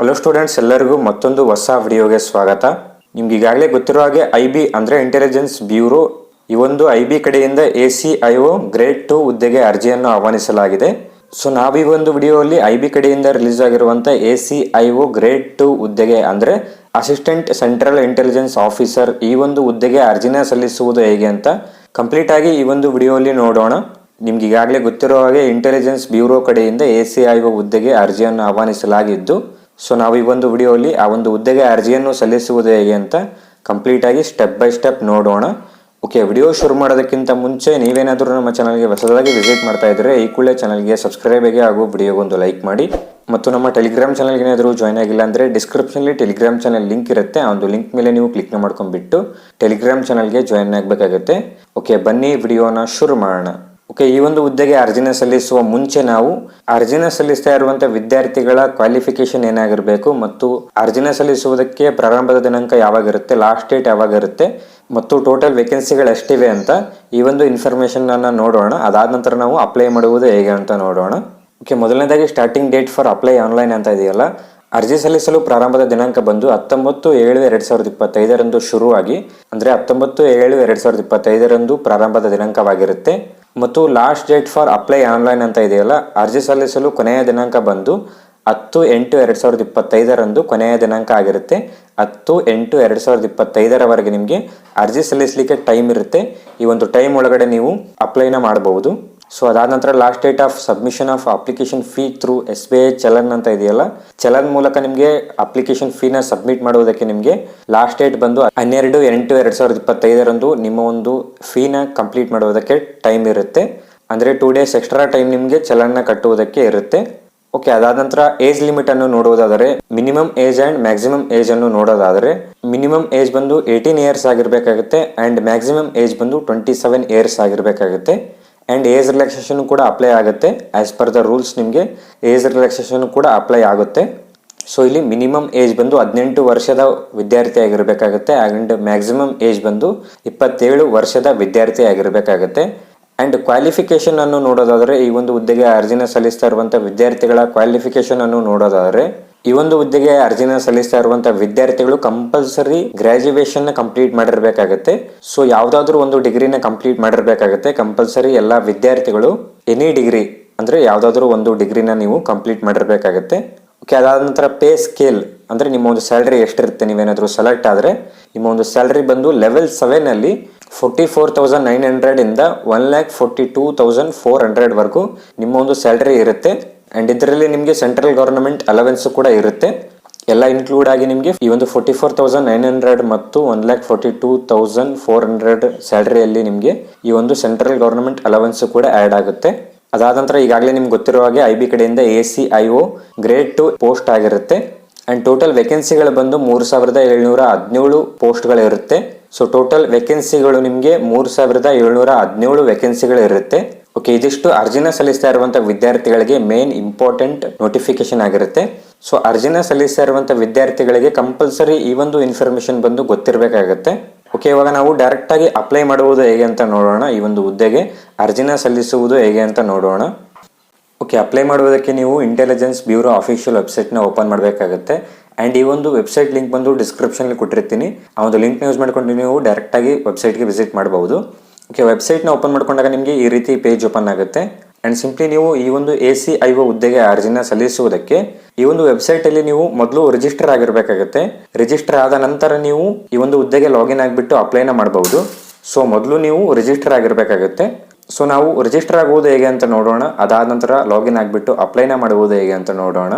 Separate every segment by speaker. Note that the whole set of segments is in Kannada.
Speaker 1: ಹಲೋ ಸ್ಟೂಡೆಂಟ್ಸ್ ಎಲ್ಲರಿಗೂ ಮತ್ತೊಂದು ಹೊಸ ವಿಡಿಯೋಗೆ ಸ್ವಾಗತ. ನಿಮ್ಗೆ ಈಗಾಗಲೇ ಗೊತ್ತಿರೋ ಹಾಗೆ ಐ ಬಿ ಅಂದರೆ ಇಂಟೆಲಿಜೆನ್ಸ್ ಬ್ಯೂರೋ ಈ ಒಂದು ಐ ಬಿ ಕಡೆಯಿಂದ A C I O grade two ಹುದ್ದೆಗೆ ಅರ್ಜಿಯನ್ನು ಆಹ್ವಾನಿಸಲಾಗಿದೆ. ಸೊ ನಾವು ಈ ಒಂದು ವಿಡಿಯೋಲ್ಲಿ ಐ ಬಿ ಕಡೆಯಿಂದ ರಿಲೀಸ್ ಆಗಿರುವಂಥ A C I O grade two ಹುದ್ದೆಗೆ ಅಂದರೆ ಅಸಿಸ್ಟೆಂಟ್ ಸೆಂಟ್ರಲ್ ಇಂಟೆಲಿಜೆನ್ಸ್ ಆಫೀಸರ್ ಈ ಒಂದು ಹುದ್ದೆಗೆ ಅರ್ಜಿನ ಸಲ್ಲಿಸುವುದು ಹೇಗೆ ಅಂತ ಕಂಪ್ಲೀಟ್ ಆಗಿ ಈ ಒಂದು ವಿಡಿಯೋಲ್ಲಿ ನೋಡೋಣ. ನಿಮ್ಗೆ ಈಗಾಗಲೇ ಗೊತ್ತಿರೋ ಹಾಗೆ ಇಂಟೆಲಿಜೆನ್ಸ್ ಬ್ಯೂರೋ ಕಡೆಯಿಂದ ಎ ಸಿ ಐ ಒ ಹುದ್ದೆಗೆ ಅರ್ಜಿಯನ್ನು ಆಹ್ವಾನಿಸಲಾಗಿದ್ದು ಸೊ ನಾವು ಈ ಒಂದು ವಿಡಿಯೋಲಿ ಆ ಒಂದು ಹುದ್ದೆಗೆ ಅರ್ಜಿಯನ್ನು ಸಲ್ಲಿಸುವುದು ಹೇಗೆ ಅಂತ ಕಂಪ್ಲೀಟ್ ಆಗಿ ಸ್ಟೆಪ್ ಬೈ ಸ್ಟೆಪ್ ನೋಡೋಣ. ಓಕೆ ವಿಡಿಯೋ ಶುರು ಮಾಡೋದಕ್ಕಿಂತ ಮುಂಚೆ ನೀವೇನಾದರೂ ನಮ್ಮ ಚಾನಲ್ಗೆ ಹೊಸದಾಗಿ ವಿಸಿಟ್ ಮಾಡ್ತಾ ಇದ್ದರೆ ಈ ಕೂಡಲೇ ಚಾನಲ್ಗೆ ಸಬ್ಸ್ಕ್ರೈಬ್ ಆಗಿ ಹಾಗೂ ವಿಡಿಯೋಗೊಂದು ಲೈಕ್ ಮಾಡಿ. ಮತ್ತು ನಮ್ಮ ಟೆಲಿಗ್ರಾಮ್ ಚಾನಲ್ಗೆ ಏನಾದರೂ ಜಾಯ್ನ್ ಆಗಿಲ್ಲ ಅಂದರೆ ಡಿಸ್ಕ್ರಿಪ್ಷನಲ್ಲಿ ಟೆಲಿಗ್ರಾಮ್ ಚಾನಲ್ ಲಿಂಕ್ ಇರುತ್ತೆ. ಆ ಒಂದು ಲಿಂಕ್ ಮೇಲೆ ನೀವು ಕ್ಲಿಕ್ ಮಾಡ್ಕೊಂಡ್ಬಿಟ್ಟು ಟೆಲಿಗ್ರಾಮ್ ಚಾನಲ್ಗೆ ಜಾಯ್ನ್ ಆಗಬೇಕಾಗುತ್ತೆ. ಓಕೆ ಬನ್ನಿ, ವಿಡಿಯೋನ ಶುರು ಮಾಡೋಣ. ಓಕೆ, ಈ ಒಂದು ಹುದ್ದೆಗೆ ಅರ್ಜಿನ ಸಲ್ಲಿಸುವ ಮುಂಚೆ ನಾವು ಅರ್ಜಿನ ಸಲ್ಲಿಸ್ತಾ ಇರುವಂತ ವಿದ್ಯಾರ್ಥಿಗಳ ಕ್ವಾಲಿಫಿಕೇಶನ್ ಏನಾಗಿರಬೇಕು ಮತ್ತು ಅರ್ಜಿನ ಸಲ್ಲಿಸುವುದಕ್ಕೆ ಪ್ರಾರಂಭದ ದಿನಾಂಕ ಯಾವಾಗಿರುತ್ತೆ ಲಾಸ್ಟ್ ಡೇಟ್ ಯಾವಾಗಿರುತ್ತೆ ಮತ್ತು ಟೋಟಲ್ ವೇಕೆನ್ಸಿಗಳು ಎಷ್ಟಿವೆ ಅಂತ ಈ ಒಂದು ಇನ್ಫಾರ್ಮೇಶನ್ ಅನ್ನ ನೋಡೋಣ. ಅದಾದ ನಂತರ ನಾವು ಅಪ್ಲೈ ಮಾಡುವುದು ಹೇಗೆ ಅಂತ ನೋಡೋಣ. ಓಕೆ, ಮೊದಲನೇದಾಗಿ starting date for apply online ಅಂತ ಇದೆಯಲ್ಲ, ಅರ್ಜಿ ಸಲ್ಲಿಸಲು ಪ್ರಾರಂಭದ ದಿನಾಂಕ ಬಂದು ಹತ್ತೊಂಬತ್ತು ಏಳು ಎರಡ್ ಸಾವಿರದ ಇಪ್ಪತ್ತೈದರಂದು ಶುರುವಾಗಿ, ಅಂದ್ರೆ ಹತ್ತೊಂಬತ್ತು ಏಳು ಎರಡ್ ಸಾವಿರದ ಇಪ್ಪತ್ತೈದರಂದು ಪ್ರಾರಂಭದ ದಿನಾಂಕವಾಗಿರುತ್ತೆ. ಮತ್ತು last date for apply online ಅಂತ ಇದೆಯಲ್ಲ, ಅರ್ಜಿ ಸಲ್ಲಿಸಲು ಕೊನೆಯ ದಿನಾಂಕ ಬಂದು ಹತ್ತು ಎಂಟು ಎರಡು ಸಾವಿರದ ಇಪ್ಪತ್ತೈದರಂದು ಕೊನೆಯ ದಿನಾಂಕ ಆಗಿರುತ್ತೆ. ಹತ್ತು ಎಂಟು ಎರಡು ಸಾವಿರದ ಇಪ್ಪತ್ತೈದರವರೆಗೆ ನಿಮಗೆ ಅರ್ಜಿ ಸಲ್ಲಿಸಲಿಕ್ಕೆ ಟೈಮ್ ಇರುತ್ತೆ. ಈ ಒಂದು ಟೈಮ್ ಒಳಗಡೆ ನೀವು ಅಪ್ಲೈನ ಮಾಡಬಹುದು. ಸೊ ಅದಾದ ನಂತರ last date of submission of application fee through S B I challan ಅಂತ ಇದೆಯಲ್ಲ ಚಲನ್ ಮೂಲಕ ನಿಮಗೆ ಅಪ್ಲಿಕೇಶನ್ ಫೀನ ಸಬ್ಮಿಟ್ ಮಾಡುವುದಕ್ಕೆ ನಿಮಗೆ ಲಾಸ್ಟ್ ಡೇಟ್ ಬಂದು ಹನ್ನೆರಡು, ಎಂಟು, ಎರಡು ಸಾವಿರದ ಇಪ್ಪತ್ತೈದರಂದು ನಿಮ್ಮ ಒಂದು ಫೀನ ಕಂಪ್ಲೀಟ್ ಮಾಡುವುದಕ್ಕೆ ಟೈಮ್ ಇರುತ್ತೆ. ಅಂದರೆ ಟೂ ಡೇಸ್ ಎಕ್ಸ್ಟ್ರಾ ಟೈಮ್ ನಿಮಗೆ ಚಲನ್ನ ಕಟ್ಟುವುದಕ್ಕೆ ಇರುತ್ತೆ. ಓಕೆ ಅದಾದ ನಂತರ ಏಜ್ ಲಿಮಿಟ್ ಅನ್ನು ನೋಡುವುದಾದರೆ minimum age and maximum age ಅನ್ನು ನೋಡೋದಾದರೆ ಮಿನಿಮಮ್ ಏಜ್ ಬಂದು ಏಯ್ಟೀನ್ ಇಯರ್ಸ್ ಆಗಿರಬೇಕಾಗುತ್ತೆ ಅಂಡ್ ಮ್ಯಾಕ್ಸಿಮಮ್ ಏಜ್ ಬಂದು ಟ್ವೆಂಟಿ ಸೆವೆನ್ ಇಯರ್ಸ್ ಆಗಿರಬೇಕಾಗುತ್ತೆ. ಆ್ಯಂಡ್ ಏಜ್ ರಿಲ್ಯಾಕ್ಸೇಷನ್ ಕೂಡ ಅಪ್ಲೈ ಆಗುತ್ತೆ. ಆ್ಯಸ್ ಪರ್ ದ ರೂಲ್ಸ್ ನಿಮಗೆ ಏಜ್ ರಿಲ್ಯಾಕ್ಸೇಷನ್ ಕೂಡ ಅಪ್ಲೈ ಆಗುತ್ತೆ. ಸೊ ಇಲ್ಲಿ ಮಿನಿಮಮ್ ಏಜ್ ಬಂದು ಹದಿನೆಂಟು ವರ್ಷದ ವಿದ್ಯಾರ್ಥಿ ಆಗಿರಬೇಕಾಗುತ್ತೆ. ಆ್ಯಂಡ್ ಮ್ಯಾಕ್ಸಿಮಮ್ ಏಜ್ ಬಂದು ಇಪ್ಪತ್ತೇಳು ವರ್ಷದ ವಿದ್ಯಾರ್ಥಿ ಆಗಿರಬೇಕಾಗುತ್ತೆ. ಆ್ಯಂಡ್ ಕ್ವಾಲಿಫಿಕೇಶನ್ ಅನ್ನು ನೋಡೋದಾದರೆ, ಈ ಒಂದು ಹುದ್ದೆಗೆ ಅರ್ಜಿನ ಸಲ್ಲಿಸ್ತಾ ಇರುವಂಥ ವಿದ್ಯಾರ್ಥಿಗಳ ಕ್ವಾಲಿಫಿಕೇಶನ್ ಅನ್ನು ನೋಡೋದಾದರೆ, ಈ ಒಂದು ಹುದ್ದೆಗೆ ಅರ್ಜಿನ ಸಲ್ಲಿಸ್ತಾ ಇರುವಂತ ವಿದ್ಯಾರ್ಥಿಗಳು ಕಂಪಲ್ಸರಿ ಗ್ರಾಜುಯೇಷನ್ ಕಂಪ್ಲೀಟ್ ಮಾಡಿರ್ಬೇಕಾಗತ್ತೆ. ಸೊ ಯಾವ್ದಾದ್ರು ಒಂದು ಡಿಗ್ರಿನ ಕಂಪ್ಲೀಟ್ ಮಾಡಿರ್ಬೇಕಾಗತ್ತೆ. ಕಂಪಲ್ಸರಿ ಎಲ್ಲ ವಿದ್ಯಾರ್ಥಿಗಳು ಎನಿ ಡಿಗ್ರಿ ಅಂದ್ರೆ ಯಾವ್ದಾದ್ರು ಒಂದು ಡಿಗ್ರಿನ ನೀವು ಕಂಪ್ಲೀಟ್ ಮಾಡಿರ್ಬೇಕಾಗತ್ತೆ. ಓಕೆ ಅದಾದ ನಂತರ ಪೇ ಸ್ಕೇಲ್ ಅಂದ್ರೆ ನಿಮ್ಮ ಒಂದು ಸ್ಯಾಲ್ರಿ ಎಷ್ಟಿರುತ್ತೆ, ನೀವೇನಾದರೂ ಸೆಲೆಕ್ಟ್ ಆದ್ರೆ, ನಿಮ್ಮ ಒಂದು ಸ್ಯಾಲ್ರಿ ಬಂದು ಲೆವೆಲ್ ಸೆವೆನ್ ಅಲ್ಲಿ forty four thousand nine hundred ಇಂದ one lakh forty two thousand four hundred ವರೆಗೂ ನಿಮ್ಮ ಒಂದು ಸ್ಯಾಲ್ರಿ ಇರುತ್ತೆ. ಅಂಡ್ ಇದರಲ್ಲಿ ನಿಮಗೆ ಸೆಂಟ್ರಲ್ ಗವರ್ನಮೆಂಟ್ ಅಲವೆನ್ಸ್ ಕೂಡ ಇರುತ್ತೆ. ಎಲ್ಲ ಇನ್ಕ್ಲೂಡ್ ಆಗಿ ನಿಮಗೆ ಈ ಒಂದು forty four thousand nine hundred ಮತ್ತು one lakh forty two thousand four hundred ಸ್ಯಾಲ್ರಿಯಲ್ಲಿ ನಿಮಗೆ ಈ ಒಂದು ಸೆಂಟ್ರಲ್ ಗವರ್ನಮೆಂಟ್ ಅಲವೆನ್ಸ್ ಕೂಡ ಆ್ಯಡ್ ಆಗುತ್ತೆ. ಅದಾದ ನಂತರ ಈಗಾಗಲೇ ನಿಮ್ಗೆ ಗೊತ್ತಿರೋ ಹಾಗೆ ಐ ಬಿ ಕಡೆಯಿಂದ A C I O grade two post ಆಗಿರುತ್ತೆ. ಅಂಡ್ ಟೋಟಲ್ ವೇಕೆನ್ಸಿಗಳು ಬಂದು ಮೂರು ಸಾವಿರದ ಏಳ್ನೂರ ಹದಿನೇಳು ಪೋಸ್ಟ್ಗಳು ಇರುತ್ತೆ. ಸೊ ಟೋಟಲ್ ವೇಕೆನ್ಸಿಗಳು ನಿಮಗೆ ಮೂರು ಸಾವಿರದ ಏಳ್ನೂರ ಹದಿನೇಳು ವೇಕೆನ್ಸಿಗಳು ಇರುತ್ತೆ. ಓಕೆ ಇದಿಷ್ಟು ಅರ್ಜಿನ ಸಲ್ಲಿಸ್ತಾ ಇರುವಂಥ ವಿದ್ಯಾರ್ಥಿಗಳಿಗೆ ಮೇನ್ ಇಂಪಾರ್ಟೆಂಟ್ ನೋಟಿಫಿಕೇಶನ್ ಆಗಿರುತ್ತೆ. ಸೊ ಅರ್ಜಿನ ಸಲ್ಲಿಸ್ತಾ ಇರುವಂಥ ವಿದ್ಯಾರ್ಥಿಗಳಿಗೆ ಕಂಪಲ್ಸರಿ ಈ ಒಂದು ಇನ್ಫಾರ್ಮೇಶನ್ ಬಂದು ಗೊತ್ತಿರಬೇಕಾಗತ್ತೆ. ಓಕೆ ಇವಾಗ ನಾವು ಡೈರೆಕ್ಟ್ ಆಗಿ ಅಪ್ಲೈ ಮಾಡುವುದು ಹೇಗೆ ಅಂತ ನೋಡೋಣ. ಈ ಒಂದು ಹುದ್ದೆಗೆ ಅರ್ಜಿನ ಸಲ್ಲಿಸುವುದು ಹೇಗೆ ಅಂತ ನೋಡೋಣ. ಓಕೆ ಅಪ್ಲೈ ಮಾಡುವುದಕ್ಕೆ ನೀವು ಇಂಟೆಲಿಜೆನ್ಸ್ ಬ್ಯೂರೋ ಅಫಿಷಿಯಲ್ ವೆಬ್ಸೈಟ್ನ ಓಪನ್ ಮಾಡಬೇಕಾಗುತ್ತೆ. ಆ್ಯಂಡ್ ಈ ಒಂದು ವೆಬ್ಸೈಟ್ ಲಿಂಕ್ ಬಂದು ಡಿಸ್ಕ್ರಿಪ್ಷನಲ್ಲಿ ಕೊಟ್ಟಿರ್ತೀನಿ. ಆ ಒಂದು ಲಿಂಕ್ನ ಯೂಸ್ ಮಾಡ್ಕೊಂಡು ನೀವು ಡೈರೆಕ್ಟಾಗಿ ವೆಬ್ಸೈಟ್ಗೆ ವಿಸಿಟ್ ಮಾಡಬಹುದು ಓಕೆ ವೆಬ್ಸೈಟ್ನ ಓಪನ್ ಮಾಡ್ಕೊಂಡಾಗ ನಿಮಗೆ ಈ ರೀತಿ ಪೇಜ್ ಓಪನ್ ಆಗುತ್ತೆ. ಆ್ಯಂಡ್ ಸಿಂಪ್ಲಿ ನೀವು ಈ ಒಂದು ಎ ಸಿ ಐ ಒ ಹುದ್ದೆಗೆ ಅರ್ಜಿನ ಸಲ್ಲಿಸುವುದಕ್ಕೆ ಈ ಒಂದು ವೆಬ್ಸೈಟಲ್ಲಿ ನೀವು ಮೊದಲು ರಿಜಿಸ್ಟರ್ ಆಗಿರಬೇಕಾಗುತ್ತೆ. ರಿಜಿಸ್ಟರ್ ಆದ ನಂತರ ನೀವು ಈ ಒಂದು ಹುದ್ದೆಗೆ ಲಾಗಿನ್ ಆಗಿಬಿಟ್ಟು ಅಪ್ಲೈನ ಮಾಡಬಹುದು ಸೊ ಮೊದಲು ನೀವು ರಿಜಿಸ್ಟರ್ ಆಗಿರಬೇಕಾಗುತ್ತೆ. ಸೊ ನಾವು ರಿಜಿಸ್ಟರ್ ಆಗುವುದು ಹೇಗೆ ಅಂತ ನೋಡೋಣ. ಅದಾದ ನಂತರ ಲಾಗಿನ್ ಆಗಿಬಿಟ್ಟು ಅಪ್ಲೈನ ಮಾಡುವುದು ಹೇಗೆ ಅಂತ ನೋಡೋಣ.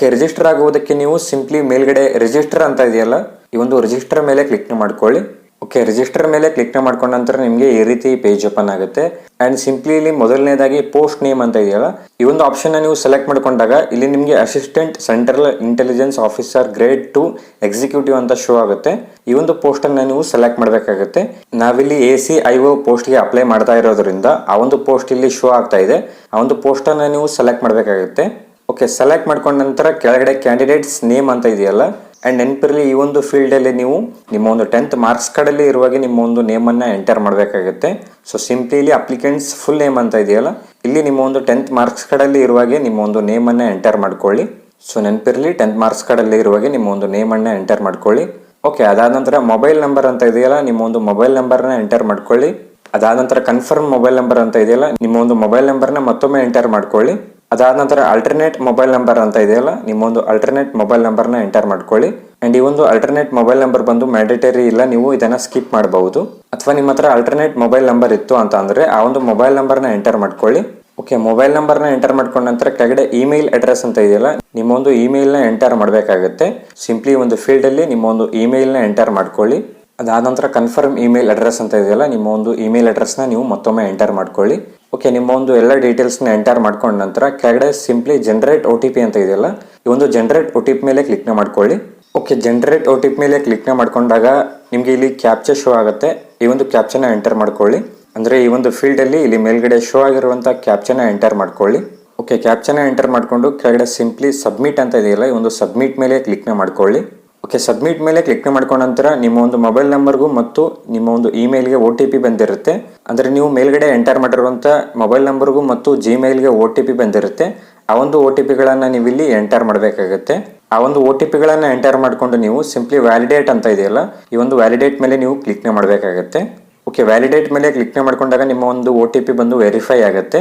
Speaker 1: ಓಕೆ ರಿಜಿಸ್ಟರ್ ಆಗುವುದಕ್ಕೆ ನೀವು ಸಿಂಪ್ಲಿ ಮೇಲ್ಗಡೆ ರಿಜಿಸ್ಟರ್ ಅಂತ ಇದೆಯಲ್ಲ, ಈ ಒಂದು ರಿಜಿಸ್ಟರ್ ಮೇಲೆ ಕ್ಲಿಕ್ ಮಾಡ್ಕೊಳ್ಳಿ. ಓಕೆ ರಿಜಿಸ್ಟರ್ ಮೇಲೆ ಕ್ಲಿಕ್ ಮಾಡ್ಕೊಂಡ ನಂತರ ನಿಮಗೆ ಈ ರೀತಿ ಪೇಜ್ ಓಪನ್ ಆಗುತ್ತೆ. ಅಂಡ್ ಸಿಂಪ್ಲಿ ಇಲ್ಲಿ ಮೊದಲನೇದಾಗಿ ಪೋಸ್ಟ್ ನೇಮ್ ಅಂತ ಇದೆಯಲ್ಲ, ಈ ಒಂದು ಆಪ್ಷನ್ ನೀವು ಸೆಲೆಕ್ಟ್ ಮಾಡ್ಕೊಂಡಾಗ ಇಲ್ಲಿ ನಿಮಗೆ assistant central intelligence officer grade two executive ಅಂತ ಶೋ ಆಗುತ್ತೆ. ಈ ಒಂದು ಪೋಸ್ಟ್ ಅನ್ನ ನೀವು ಸೆಲೆಕ್ಟ್ ಮಾಡಬೇಕಾಗುತ್ತೆ. ನಾವಿಲ್ಲಿ ಎ ಸಿ ಐ ಒ ಪೋಸ್ಟ್ಗೆ ಅಪ್ಲೈ ಮಾಡ್ತಾ ಇರೋದ್ರಿಂದ ಆ ಒಂದು ಪೋಸ್ಟ್ ಇಲ್ಲಿ ಶೋ ಆಗ್ತಾ ಇದೆ. ಆ ಒಂದು ಪೋಸ್ಟ್ ಅನ್ನ ನೀವು ಸೆಲೆಕ್ಟ್ ಮಾಡಬೇಕಾಗುತ್ತೆ. ಓಕೆ ಸೆಲೆಕ್ಟ್ ಮಾಡ್ಕೊಂಡ ನಂತರ ಕೆಳಗಡೆ ಕ್ಯಾಂಡಿಡೇಟ್ಸ್ ನೇಮ್ ಅಂತ ಇದೆಯಲ್ಲ ಆ್ಯಂಡ್ ನೆನಪಿರಲಿ ಈ ಒಂದು ಫೀಲ್ಡಲ್ಲಿ ನೀವು ನಿಮ್ಮ ಒಂದು ಟೆಂತ್ ಮಾರ್ಕ್ಸ್ ಕಾರ್ಡಲ್ಲಿ ಇರುವಾಗ ನಿಮ್ಮ ಒಂದು ನೇಮನ್ನು ಎಂಟರ್ ಮಾಡಬೇಕಾಗುತ್ತೆ. So simply applicants full name ಅಂತ ಇದೆಯಲ್ಲ, ಇಲ್ಲಿ ನಿಮ್ಮ ಒಂದು ಟೆಂತ್ ಮಾರ್ಕ್ಸ್ ಕಾರ್ಡಲ್ಲಿ ಇರುವಾಗೆ ನಿಮ್ಮ ಒಂದು ನೇಮನ್ನು ಎಂಟರ್ ಮಾಡ್ಕೊಳ್ಳಿ. ಸೊ ನೆನಪಿರಲಿ ಟೆಂತ್ ಮಾರ್ಕ್ಸ್ ಕಾರ್ಡಲ್ಲಿ ಇರುವಾಗೆ ನಿಮ್ಮ ಒಂದು ನೇಮನ್ನು ಎಂಟರ್ ಮಾಡ್ಕೊಳ್ಳಿ. ಓಕೆ ಅದಾದ ನಂತರ ಮೊಬೈಲ್ ನಂಬರ್ ಅಂತ ಇದೆಯಲ್ಲ, ನಿಮ್ಮ ಒಂದು ಮೊಬೈಲ್ ನಂಬರ್ನ ಎಂಟರ್ ಮಾಡ್ಕೊಳ್ಳಿ. ಅದಾದ ನಂತರ ಕನ್ಫರ್ಮ್ ಮೊಬೈಲ್ ನಂಬರ್ ಅಂತ ಇದೆಯಲ್ಲ, ನಿಮ್ಮ ಒಂದು ಮೊಬೈಲ್ ನಂಬರ್ನ ಮತ್ತೊಮ್ಮೆ ಎಂಟರ್ ಮಾಡ್ಕೊಳ್ಳಿ. ಅದಾದ ನಂತರ ಅಲ್ಟರ್ನೇಟ್ ಮೊಬೈಲ್ ನಂಬರ್ ಅಂತ ಇದೆಯಲ್ಲ ನಿಮ್ಮೊಂದು ಅಲ್ಟರ್ನೇಟ್ ಮೊಬೈಲ್ ನಂಬರ್ನ ಎಂಟರ್ ಮಾಡ್ಕೊಳ್ಳಿ. ಅಂಡ್ ಈ ಒಂದು ಅಲ್ಟರ್ನೇಟ್ ಮೊಬೈಲ್ ನಂಬರ್ ಬಂದು ಮ್ಯಾಂಡೇಟರಿ ಇಲ್ಲ, ನೀವು ಇದನ್ನ ಸ್ಕಿಪ್ ಮಾಡಬಹುದು. ಅಥವಾ ನಿಮ್ಮ ಹತ್ರ ಅಲ್ಟರ್ನೇಟ್ ಮೊಬೈಲ್ ನಂಬರ್ ಇತ್ತು ಅಂತ ಅಂದರೆ ಆ ಒಂದು ಮೊಬೈಲ್ ನಂಬರ್ನ ಎಂಟರ್ ಮಾಡ್ಕೊಳ್ಳಿ. ಓಕೆ ಮೊಬೈಲ್ ನಂಬರ್ನ ಎಂಟರ್ ಮಾಡ್ಕೊಂಡ ನಂತರ ಕೆಳಗಡೆ ಇಮೇಲ್ ಅಡ್ರೆಸ್ ಅಂತ ಇದೆಯಲ್ಲ, ನಿಮ್ಮೊಂದು ಇಮೇಲ್ನ ಎಂಟರ್ ಮಾಡಬೇಕಾಗುತ್ತೆ. ಸಿಂಪ್ಲಿ ಒಂದು ಫೀಲ್ಡ್ ಅಲ್ಲಿ ನಿಮ್ಮ ಒಂದು ಇಮೇಲ್ನ ಎಂಟರ್ ಮಾಡ್ಕೊಳ್ಳಿ. ಅದಾದ ನಂತರ ಕನ್ಫರ್ಮ್ ಇಮೇಲ್ ಅಡ್ರೆಸ್ ಅಂತ ಇದೆಯಲ್ಲ, ನಿಮ್ಮ ಒಂದು ಇಮೇಲ್ ಅಡ್ರೆಸ್ನ ನೀವು ಮತ್ತೊಮ್ಮೆ ಎಂಟರ್ ಮಾಡ್ಕೊಳ್ಳಿ. ಓಕೆ ನಿಮ್ಮ ಒಂದು ಎಲ್ಲ ಡೀಟೇಲ್ಸ್ನ ಎಂಟರ್ ಮಾಡ್ಕೊಂಡ ನಂತರ ಕೆಳಗಡೆ simply generate O T P ಅಂತ ಇದೆಯಲ್ಲ, ಈ ಒಂದು ಜನರೇಟ್ ಒ ಟಿ ಪಿ ಮೇಲೆ ಕ್ಲಿಕ್ನ ಮಾಡ್ಕೊಳ್ಳಿ. Okay generate O T P ಮೇಲೆ ಕ್ಲಿಕ್ನ ಮಾಡ್ಕೊಂಡಾಗ ನಿಮಗೆ ಇಲ್ಲಿ ಕ್ಯಾಪ್ಚರ್ ಶೋ ಆಗುತ್ತೆ. ಈ ಒಂದು ಕ್ಯಾಪ್ಚರ್ನ ಎಂಟರ್ ಮಾಡ್ಕೊಳ್ಳಿ. ಅಂದರೆ ಈ ಒಂದು ಫೀಲ್ಡಲ್ಲಿ ಇಲ್ಲಿ ಮೇಲ್ಗಡೆ ಶೋ ಆಗಿರುವಂಥ ಕ್ಯಾಪ್ಚರ್ನ ಎಂಟರ್ ಮಾಡ್ಕೊಳ್ಳಿ. ಓಕೆ ಕ್ಯಾಪ್ಚರ್ನ ಎಂಟರ್ ಮಾಡಿಕೊಂಡು ಕೆಳಗಡೆ ಸಿಂಪ್ಲಿ ಸಬ್ಮಿಟ್ ಅಂತ ಇದೆಯಲ್ಲ, ಈ ಒಂದು ಸಬ್ಮಿಟ್ ಮೇಲೆ ಕ್ಲಿಕ್ನ ಮಾಡ್ಕೊಳ್ಳಿ. ಓಕೆ ಸಬ್ಮಿಟ್ ಮೇಲೆ ಕ್ಲಿಕ್ ಮಾಡ್ಕೊಂಡ ನಂತರ ನಿಮ್ಮ ಒಂದು ಮೊಬೈಲ್ ನಂಬರ್ಗೂ ಮತ್ತು ನಿಮ್ಮ ಒಂದು ಇಮೇಲ್ಗೆ ಒ ಟಿ ಪಿ ಬಂದಿರುತ್ತೆ. ಅಂದರೆ ನೀವು ಮೇಲ್ಗಡೆ ಎಂಟರ್ ಮಾಡಿರುವಂಥ ಮೊಬೈಲ್ ನಂಬರ್ಗೂ ಮತ್ತು ಜಿಮೇಲ್ಗೆ ಒ ಟಿ ಪಿ ಬಂದಿರುತ್ತೆ. ಆ ಒಂದು ಒ ಟಿ ಪಿಗಳನ್ನು ನೀವು ಇಲ್ಲಿ ಎಂಟರ್ ಮಾಡಬೇಕಾಗುತ್ತೆ. ಆ ಒಂದು ಒ ಟಿ ಪಿಗಳನ್ನು ಎಂಟರ್ ಮಾಡಿಕೊಂಡು ನೀವು ಸಿಂಪ್ಲಿ ವ್ಯಾಲಿಡೇಟ್ ಅಂತ ಇದೆಯಲ್ಲ, ಈ ಒಂದು ವ್ಯಾಲಿಡೇಟ್ ಮೇಲೆ ನೀವು ಕ್ಲಿಕ್ ಮಾಡಬೇಕಾಗುತ್ತೆ. ಓಕೆ ವ್ಯಾಲಿಡೇಟ್ ಮೇಲೆ ಕ್ಲಿಕ್ ಮಾಡಿಕೊಂಡಾಗ ನಿಮ್ಮ ಒಂದು ಒ ಟಿ ಪಿ ಬಂದು ವೆರಿಫೈ ಆಗುತ್ತೆ.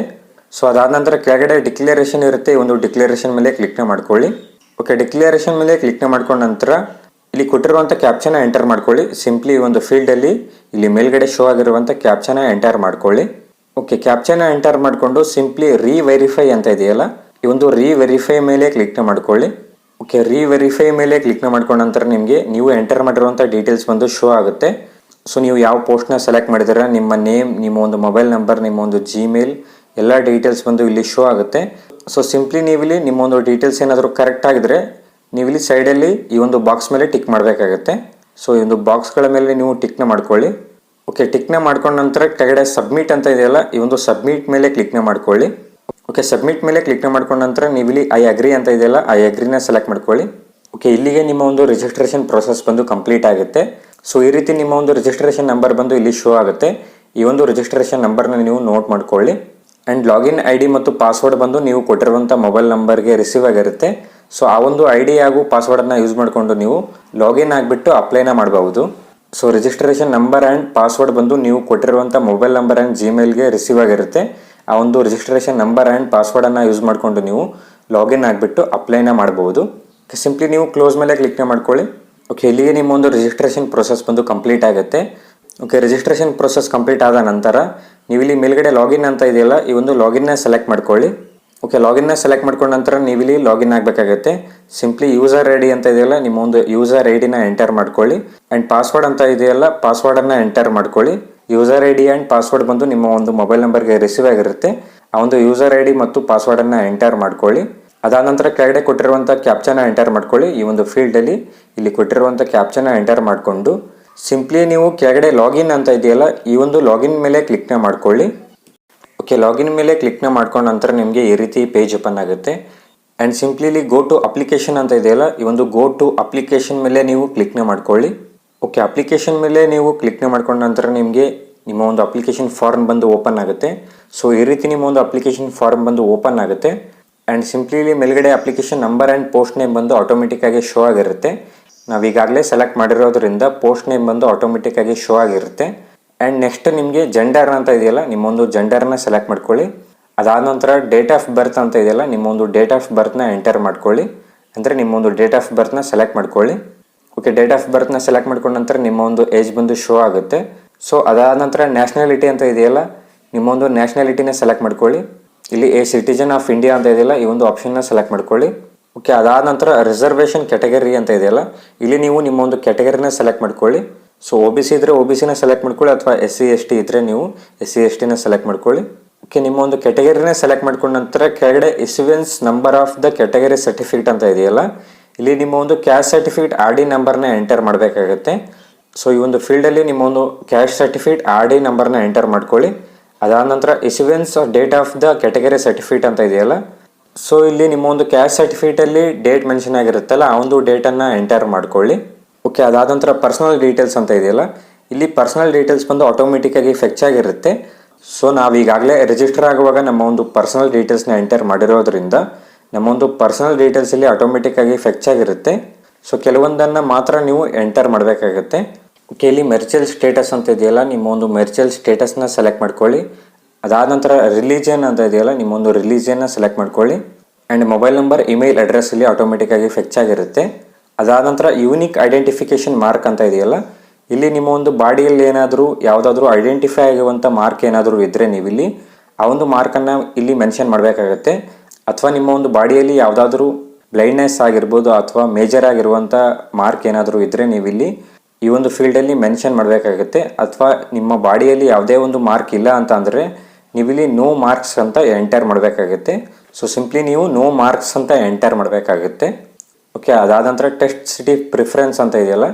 Speaker 1: ಸೊ ಅದಾದ ನಂತರ ಕೆಳಗಡೆ ಡಿಕ್ಲರೇಷನ್ ಇರುತ್ತೆ. ಈ ಒಂದು ಡಿಕ್ಲರೇಷನ್ ಮೇಲೆ ಕ್ಲಿಕ್ ಮಾಡ್ಕೊಳ್ಳಿ. ಓಕೆ ಡಿಕ್ಲರೇಷನ್ ಮೇಲೆ ಕ್ಲಿಕ್ ಮಾಡ್ಕೊಂಡ ನಂತರ ಇಲ್ಲಿ ಕೊಟ್ಟಿರುವಂಥ ಕ್ಯಾಪ್ಚನ ಎಂಟರ್ ಮಾಡ್ಕೊಳ್ಳಿ. ಸಿಂಪ್ಲಿ ಒಂದು ಫೀಲ್ಡಲ್ಲಿ ಇಲ್ಲಿ ಮೇಲ್ಗಡೆ ಶೋ ಆಗಿರುವಂಥ ಕ್ಯಾಪ್ಚನ ಎಂಟರ್ ಮಾಡ್ಕೊಳ್ಳಿ. ಓಕೆ ಕ್ಯಾಪ್ಚನ ಎಂಟರ್ ಮಾಡಿಕೊಂಡು ಸಿಂಪ್ಲಿ ರೀ ವೆರಿಫೈ ಅಂತ ಇದೆಯಲ್ಲ, ಈ ಒಂದು ರೀ ವೆರಿಫೈ ಮೇಲೆ ಕ್ಲಿಕ್ನ ಮಾಡ್ಕೊಳ್ಳಿ. ಓಕೆ ರೀ ವೆರಿಫೈ ಮೇಲೆ ಕ್ಲಿಕ್ನ ಮಾಡ್ಕೊಂಡ ನಂತರ ನಿಮಗೆ ನೀವು ಎಂಟರ್ ಮಾಡಿರುವಂಥ ಡೀಟೇಲ್ಸ್ ಬಂದು ಶೋ ಆಗುತ್ತೆ. ಸೊ ನೀವು ಯಾವ ಪೋಸ್ಟ್ನ ಸೆಲೆಕ್ಟ್ ಮಾಡಿದ್ದೀರಾ, ನಿಮ್ಮ ನೇಮ್ ನಿಮ್ಮ ಒಂದು ಮೊಬೈಲ್ ನಂಬರ್ ನಿಮ್ಮ ಒಂದು ಜಿಮೇಲ್ ಎಲ್ಲ ಡೀಟೇಲ್ಸ್ ಬಂದು ಇಲ್ಲಿ ಶೋ ಆಗುತ್ತೆ. ಸೊ ಸಿಂಪ್ಲಿ ನೀವಿಲ್ಲಿ ನಿಮ್ಮ ಒಂದು ಡೀಟೇಲ್ಸ್ ಏನಾದರೂ ಕರೆಕ್ಟ್ ಆಗಿದ್ರೆ, ನೀವಿಲ್ಲಿ ಸೈಡಲ್ಲಿ ಈ ಒಂದು ಬಾಕ್ಸ್ ಮೇಲೆ ಟಿಕ್ ಮಾಡಬೇಕಾಗತ್ತೆ. ಸೊ ಈ ಒಂದು ಬಾಕ್ಸ್ಗಳ ಮೇಲೆ ನೀವು ಟಿಕ್ನ ಮಾಡ್ಕೊಳ್ಳಿ. ಓಕೆ ಟಿಕ್ನ ಮಾಡ್ಕೊಂಡ ನಂತರ ಕೆಳಗಡೆ ಸಬ್ಮಿಟ್ ಅಂತ ಇದೆಯಲ್ಲ, ಈ ಒಂದು ಸಬ್ಮಿಟ್ ಮೇಲೆ ಕ್ಲಿಕ್ನ ಮಾಡ್ಕೊಳ್ಳಿ. ಓಕೆ ಸಬ್ಮಿಟ್ ಮೇಲೆ ಕ್ಲಿಕ್ನ ಮಾಡ್ಕೊಂಡ ನಂತರ ನೀವಿಲ್ಲಿ ಐ ಅಗ್ರಿ ಅಂತ ಇದೆಯಲ್ಲ ಐ ಅಗ್ರಿನ ಸೆಲೆಕ್ಟ್ ಮಾಡ್ಕೊಳ್ಳಿ. ಓಕೆ ಇಲ್ಲಿಗೆ ನಿಮ್ಮ ಒಂದು ರಿಜಿಸ್ಟ್ರೇಷನ್ ಪ್ರೊಸೆಸ್ ಬಂದು ಕಂಪ್ಲೀಟ್ ಆಗುತ್ತೆ. ಸೊ ಈ ರೀತಿ ನಿಮ್ಮ ಒಂದು ರಿಜಿಸ್ಟ್ರೇಷನ್ ನಂಬರ್ ಬಂದು ಇಲ್ಲಿ ಶೋ ಆಗುತ್ತೆ. ಈ ಒಂದು ರಿಜಿಸ್ಟ್ರೇಷನ್ ನಂಬರ್ನ ನೀವು ನೋಟ್ ಮಾಡ್ಕೊಳ್ಳಿ. ಆ್ಯಂಡ್ ಲಾಗಿನ್ ಐ ಡಿ ಮತ್ತು ಪಾಸ್ವರ್ಡ್ ಬಂದು ನೀವು ಕೊಟ್ಟಿರುವಂಥ ಮೊಬೈಲ್ ನಂಬರ್ಗೆ ರಿಸೀವ್ ಆಗಿರುತ್ತೆ. ಸೊ ಆ ಒಂದು ಐ ಡಿ ಹಾಗೂ ಪಾಸ್ವರ್ಡನ್ನು ಯೂಸ್ ಮಾಡಿಕೊಂಡು ನೀವು ಲಾಗಿನ್ ಆಗಿಬಿಟ್ಟು ಅಪ್ಲೈನ ಮಾಡಬಹುದು. So registration number and password ಬಂದು ನೀವು ಕೊಟ್ಟಿರುವಂಥ ಮೊಬೈಲ್ ನಂಬರ್ ಆ್ಯಂಡ್ ಜಿಮೇಲ್ಗೆ ರಿಸೀವ್ ಆಗಿರುತ್ತೆ. ಆ ಒಂದು ರಿಜಿಸ್ಟ್ರೇಷನ್ ನಂಬರ್ ಆ್ಯಂಡ್ ಪಾಸ್ವರ್ಡನ್ನು ಯೂಸ್ ಮಾಡಿಕೊಂಡು ನೀವು ಲಾಗಿನ್ ಆಗಿಬಿಟ್ಟು ಅಪ್ಲೈನ ಮಾಡಬಹುದು. ಸಿಂಪ್ಲಿ ನೀವು ಕ್ಲೋಸ್ ಮೇಲೆ ಕ್ಲಿಕ್ನ ಮಾಡ್ಕೊಳ್ಳಿ. ಓಕೆ ಇಲ್ಲಿಗೆ ನಿಮ್ಮ ಒಂದು ರಿಜಿಸ್ಟ್ರೇಷನ್ ಪ್ರೊಸೆಸ್ ಬಂದು ಕಂಪ್ಲೀಟ್ ಆಗುತ್ತೆ. ಓಕೆ ರಿಜಿಸ್ಟ್ರೇಷನ್ ಪ್ರೊಸೆಸ್ ಕಂಪ್ಲೀಟ್ ಆದ ನಂತರ ನೀವು ಇಲ್ಲಿ ಮೇಲ್ಗಡೆ ಲಾಗಿನ್ ಅಂತ ಇದೆಯಲ್ಲ, ಈ ಒಂದು ಲಾಗಿನ್ನ ಸೆಲೆಕ್ಟ್ ಮಾಡ್ಕೊಳ್ಳಿ. ಓಕೆ ಲಾಗಿನ್ನ ಸೆಲೆಕ್ಟ್ ಮಾಡ್ಕೊಂಡ ನಂತರ ನೀವು ಇಲ್ಲಿ ಲಾಗಿನ್ ಆಗಬೇಕಾಗುತ್ತೆ. ಸಿಂಪ್ಲಿ ಯೂಸರ್ ಐ ಡಿ ಅಂತ ಇದೆಯಲ್ಲ, ನಿಮ್ಮ ಒಂದು ಯೂಸರ್ ಐ ಡಿನ ಎಂಟರ್ ಮಾಡ್ಕೊಳ್ಳಿ. ಆ್ಯಂಡ್ ಪಾಸ್ವರ್ಡ್ ಅಂತ ಇದೆಯಲ್ಲ ಪಾಸ್ವರ್ಡನ್ನು ಎಂಟರ್ ಮಾಡ್ಕೊಳ್ಳಿ. User I D and password ಬಂದು ನಿಮ್ಮ ಒಂದು ಮೊಬೈಲ್ ನಂಬರ್ಗೆ ರಿಸೀವ್ ಆಗಿರುತ್ತೆ. ಆ ಒಂದು ಯೂಸರ್ ಐ ಡಿ ಮತ್ತು ಪಾಸ್ವರ್ಡನ್ನು ಎಂಟರ್ ಮಾಡ್ಕೊಳ್ಳಿ. ಅದಾದ ನಂತರ ಕೆಳಗಡೆ ಕೊಟ್ಟಿರುವಂಥ ಕ್ಯಾಪ್ಚನ ಎಂಟರ್ ಮಾಡ್ಕೊಳ್ಳಿ. ಈ ಒಂದು ಫೀಲ್ಡಲ್ಲಿ ಇಲ್ಲಿ ಕೊಟ್ಟಿರುವಂಥ ಕ್ಯಾಪ್ಚನ ಎಂಟರ್ ಮಾಡಿಕೊಂಡು ಸಿಂಪ್ಲಿ ನೀವು ಕೆಳಗಡೆ ಲಾಗಿನ್ ಅಂತ ಇದೆಯಲ್ಲ, ಈ ಒಂದು ಲಾಗಿನ್ ಮೇಲೆ ಕ್ಲಿಕ್ನ ಮಾಡ್ಕೊಳ್ಳಿ. ಓಕೆ ಲಾಗಿನ್ ಮೇಲೆ ಕ್ಲಿಕ್ನ ಮಾಡ್ಕೊಂಡ ನಂತರ ನಿಮಗೆ ಈ ರೀತಿ ಪೇಜ್ ಓಪನ್ ಆಗುತ್ತೆ. And simply go to application ಅಂತ ಇದೆಯಲ್ಲ, ಈ ಒಂದು ಗೋ ಟು ಅಪ್ಲಿಕೇಶನ್ ಮೇಲೆ ನೀವು ಕ್ಲಿಕ್ನ ಮಾಡ್ಕೊಳ್ಳಿ. ಓಕೆ ಅಪ್ಲಿಕೇಶನ್ ಮೇಲೆ ನೀವು ಕ್ಲಿಕ್ನ ಮಾಡ್ಕೊಂಡ ನಂತರ ನಿಮಗೆ ನಿಮ್ಮ ಒಂದು ಅಪ್ಲಿಕೇಶನ್ ಫಾರ್ಮ್ ಬಂದು ಓಪನ್ ಆಗುತ್ತೆ. ಸೊ ಈ ರೀತಿ ನಿಮ್ಮ ಒಂದು ಅಪ್ಲಿಕೇಶನ್ ಫಾರ್ಮ್ ಬಂದು ಓಪನ್ ಆಗುತ್ತೆ. ಆ್ಯಂಡ್ ಸಿಂಪ್ಲಿ ಇಲ್ಲಿ ಮೇಲ್ಗಡೆ application number and post name ಬಂದು ಆಟೋಮೆಟಿಕ್ ಆಗಿ ಶೋ ಆಗಿರುತ್ತೆ. ನಾವು ಈಗಾಗಲೇ ಸೆಲೆಕ್ಟ್ ಮಾಡಿರೋದ್ರಿಂದ ಪೋಸ್ಟ್ ನೇಮ್ ಬಂದು ಆಟೋಮೆಟಿಕ್ಕಾಗಿ ಶೋ ಆಗಿರುತ್ತೆ. ಆ್ಯಂಡ್ ನೆಕ್ಸ್ಟ್ ನಿಮಗೆ ಜೆಂಡರ್ ಅಂತ ಇದೆಯಲ್ಲ, ನಿಮ್ಮೊಂದು ಜೆಂಡರ್ನ ಸೆಲೆಕ್ಟ್ ಮಾಡ್ಕೊಳ್ಳಿ. ಅದಾದ ನಂತರ ಡೇಟ್ ಆಫ್ ಬರ್ತ್ ಅಂತ ಇದೆಯಲ್ಲ, ನಿಮ್ಮೊಂದು ಡೇಟ್ ಆಫ್ ಬರ್ತ್ನ ಎಂಟರ್ ಮಾಡ್ಕೊಳ್ಳಿ. ಅಂದರೆ ನಿಮ್ಮೊಂದು ಡೇಟ್ ಆಫ್ ಬರ್ತ್ನ ಸೆಲೆಕ್ಟ್ ಮಾಡ್ಕೊಳ್ಳಿ. ಓಕೆ ಡೇಟ್ ಆಫ್ ಬರ್ತ್ನ ಸೆಲೆಕ್ಟ್ ಮಾಡ್ಕೊಂಡ ನಂತರ ನಿಮ್ಮ ಒಂದು ಏಜ್ ಬಂದು ಶೋ ಆಗುತ್ತೆ. ಸೊ ಅದಾದ ನಂತರ ನ್ಯಾಷನಾಲಿಟಿ ಅಂತ ಇದೆಯಲ್ಲ, ನಿಮ್ಮೊಂದು ನ್ಯಾಷನಾಲಿಟಿನ ಸೆಲೆಕ್ಟ್ ಮಾಡ್ಕೊಳ್ಳಿ. ಇಲ್ಲಿ ಎ ಸಿಟಿಜನ್ ಆಫ್ ಇಂಡಿಯಾ ಅಂತ ಇದೆಯಲ್ಲ, ಈ ಒಂದು ಆಪ್ಷನ್ನ ಸೆಲೆಕ್ಟ್ ಮಾಡ್ಕೊಳ್ಳಿ. ಓಕೆ, ಅದಾದ ನಂತರ ರಿಸರ್ವೇಷನ್ ಕ್ಯಾಟಗರಿ ಅಂತ ಇದೆಯಲ್ಲ, ಇಲ್ಲಿ ನೀವು ನಿಮ್ಮ ಒಂದು ಕ್ಯಾಟಗರಿನ ಸೆಲೆಕ್ಟ್ ಮಾಡ್ಕೊಳ್ಳಿ. ಸೊ ಒ ಬಿ ಸಿ ಇದ್ದರೆ ಒ ಬಿ ಸಿನ ಸೆಲೆಕ್ಟ್ ಮಾಡ್ಕೊಳ್ಳಿ, ಅಥವಾ ಎಸ್ ಸಿ ಎಸ್ ಟಿ ಇದ್ದರೆ ನೀವು ಎಸ್ ಸಿ ಎಸ್ ಟಿನ ಸೆಲೆಕ್ಟ್ ಮಾಡ್ಕೊಳ್ಳಿ. ಓಕೆ ನಿಮ್ಮ ಒಂದು ಕ್ಯಾಟಗರಿನ ಸೆಲೆಕ್ಟ್ ಮಾಡ್ಕೊಂಡ ನಂತರ ಕೆಳಗಡೆ issuance number of the category certificate ಅಂತ ಇದೆಯಲ್ಲ, ಇಲ್ಲಿ ನಿಮ್ಮ ಒಂದು ಕ್ಯಾಶ್ ಸರ್ಟಿಫಿಕೇಟ್ ಆರ್ ಡಿ ನಂಬರ್ನ ಎಂಟರ್ ಮಾಡಬೇಕಾಗುತ್ತೆ. ಸೊ ಈ ಒಂದು ಫೀಲ್ಡಲ್ಲಿ ನಿಮ್ಮ ಒಂದು ಕ್ಯಾಶ್ ಸರ್ಟಿಫಿಕೇಟ್ ಆರ್ ಡಿ ನಂಬರ್ನ ಎಂಟರ್ ಮಾಡ್ಕೊಳ್ಳಿ. ಅದಾದ ನಂತರ issuance date of the category certificate ಅಂತ ಇದೆಯಲ್ಲ ಸೊ ಇಲ್ಲಿ ನಿಮ್ಮ ಒಂದು ಕ್ಯಾಶ್ ಸರ್ಟಿಫಿಕೇಟಲ್ಲಿ ಡೇಟ್ ಮೆನ್ಷನ್ ಆಗಿರುತ್ತಲ್ಲ ಆ ಒಂದು ಡೇಟನ್ನು ಎಂಟರ್ ಮಾಡ್ಕೊಳ್ಳಿ. ಓಕೆ ಅದಾದ ನಂತರ ಪರ್ಸನಲ್ ಡೀಟೇಲ್ಸ್ ಅಂತ ಇದೆಯಲ್ಲ, ಇಲ್ಲಿ ಪರ್ಸನಲ್ ಡೀಟೇಲ್ಸ್ ಬಂದು ಆಟೋಮೆಟಿಕ್ಕಾಗಿ ಫೆಚ್ ಆಗಿರುತ್ತೆ. ಸೊ ನಾವು ಈಗಾಗಲೇ ರಿಜಿಸ್ಟರ್ ಆಗುವಾಗ ನಮ್ಮ ಒಂದು ಪರ್ಸನಲ್ ಡೀಟೇಲ್ಸ್ನ ಎಂಟರ್ ಮಾಡಿರೋದ್ರಿಂದ ನಮ್ಮೊಂದು ಪರ್ಸನಲ್ ಡೀಟೇಲ್ಸ್ ಇಲ್ಲಿ ಆಟೋಮೆಟಿಕ್ ಆಗಿ ಫೆಚ್ ಆಗಿರುತ್ತೆ. ಸೊ ಕೆಲವೊಂದನ್ನು ಮಾತ್ರ ನೀವು ಎಂಟರ್ ಮಾಡಬೇಕಾಗುತ್ತೆ. ಓಕೆ ಇಲ್ಲಿ ಮೆರ್ಚಲ್ ಸ್ಟೇಟಸ್ ಅಂತ ಇದೆಯಲ್ಲ, ನಿಮ್ಮ ಒಂದು ಮೆರ್ಚಲ್ ಸ್ಟೇಟಸ್ನ ಸೆಲೆಕ್ಟ್ ಮಾಡ್ಕೊಳ್ಳಿ. ಅದಾದ ನಂತರ ರಿಲಿಜಿಯನ್ ಅಂತ ಇದೆಯಲ್ಲ, ನಿಮ್ಮೊಂದು ರಿಲಿಜಿಯನ್ನ ಸೆಲೆಕ್ಟ್ ಮಾಡ್ಕೊಳ್ಳಿ. And mobile number email address ಇಲ್ಲಿ ಆಟೋಮೆಟಿಕ್ ಆಗಿ ಫೆಚ್ ಆಗಿರುತ್ತೆ. ಅದಾದ ನಂತರ ಯೂನಿಕ್ ಐಡೆಂಟಿಫಿಕೇಶನ್ ಮಾರ್ಕ್ ಅಂತ ಇದೆಯಲ್ಲ, ಇಲ್ಲಿ ನಿಮ್ಮ ಒಂದು ಬಾಡಿಯಲ್ಲಿ ಏನಾದರೂ, ಯಾವುದಾದ್ರೂ ಐಡೆಂಟಿಫೈ ಆಗಿರುವಂಥ ಮಾರ್ಕ್ ಏನಾದರೂ ಇದ್ದರೆ ನೀವಿಲ್ಲಿ, ಆ ಒಂದು ಮಾರ್ಕನ್ನು ಇಲ್ಲಿ ಮೆನ್ಷನ್ ಮಾಡಬೇಕಾಗತ್ತೆ. ಅಥವಾ ನಿಮ್ಮ ಒಂದು ಬಾಡಿಯಲ್ಲಿ ಯಾವುದಾದ್ರೂ ಬ್ಲೈಂಡ್ನೆಸ್ ಆಗಿರ್ಬೋದು ಅಥವಾ ಮೇಜರ್ ಆಗಿರುವಂಥ ಮಾರ್ಕ್ ಏನಾದರೂ ಇದ್ದರೆ ನೀವಿಲ್ಲಿ, ಈ ಒಂದು ಫೀಲ್ಡಲ್ಲಿ ಮೆನ್ಷನ್ ಮಾಡಬೇಕಾಗುತ್ತೆ. ಅಥವಾ ನಿಮ್ಮ ಬಾಡಿಯಲ್ಲಿ ಯಾವುದೇ ಒಂದು ಮಾರ್ಕ್ ಇಲ್ಲ ಅಂತ ಅಂದರೆ ನೀವಿಲ್ಲಿ ನೋ ಮಾರ್ಕ್ಸ್ ಅಂತ ಎಂಟರ್ ಮಾಡಬೇಕಾಗುತ್ತೆ. ಸೊ ಸಿಂಪ್ಲಿ ನೀವು ನೋ ಮಾರ್ಕ್ಸ್ ಅಂತ ಎಂಟರ್ ಮಾಡಬೇಕಾಗುತ್ತೆ. ಓಕೆ ಅದಾದ ನಂತರ ಟೆಸ್ಟ್ ಸಿಟಿ ಪ್ರಿಫರೆನ್ಸ್ ಅಂತ ಇದೆಯಲ್ಲ,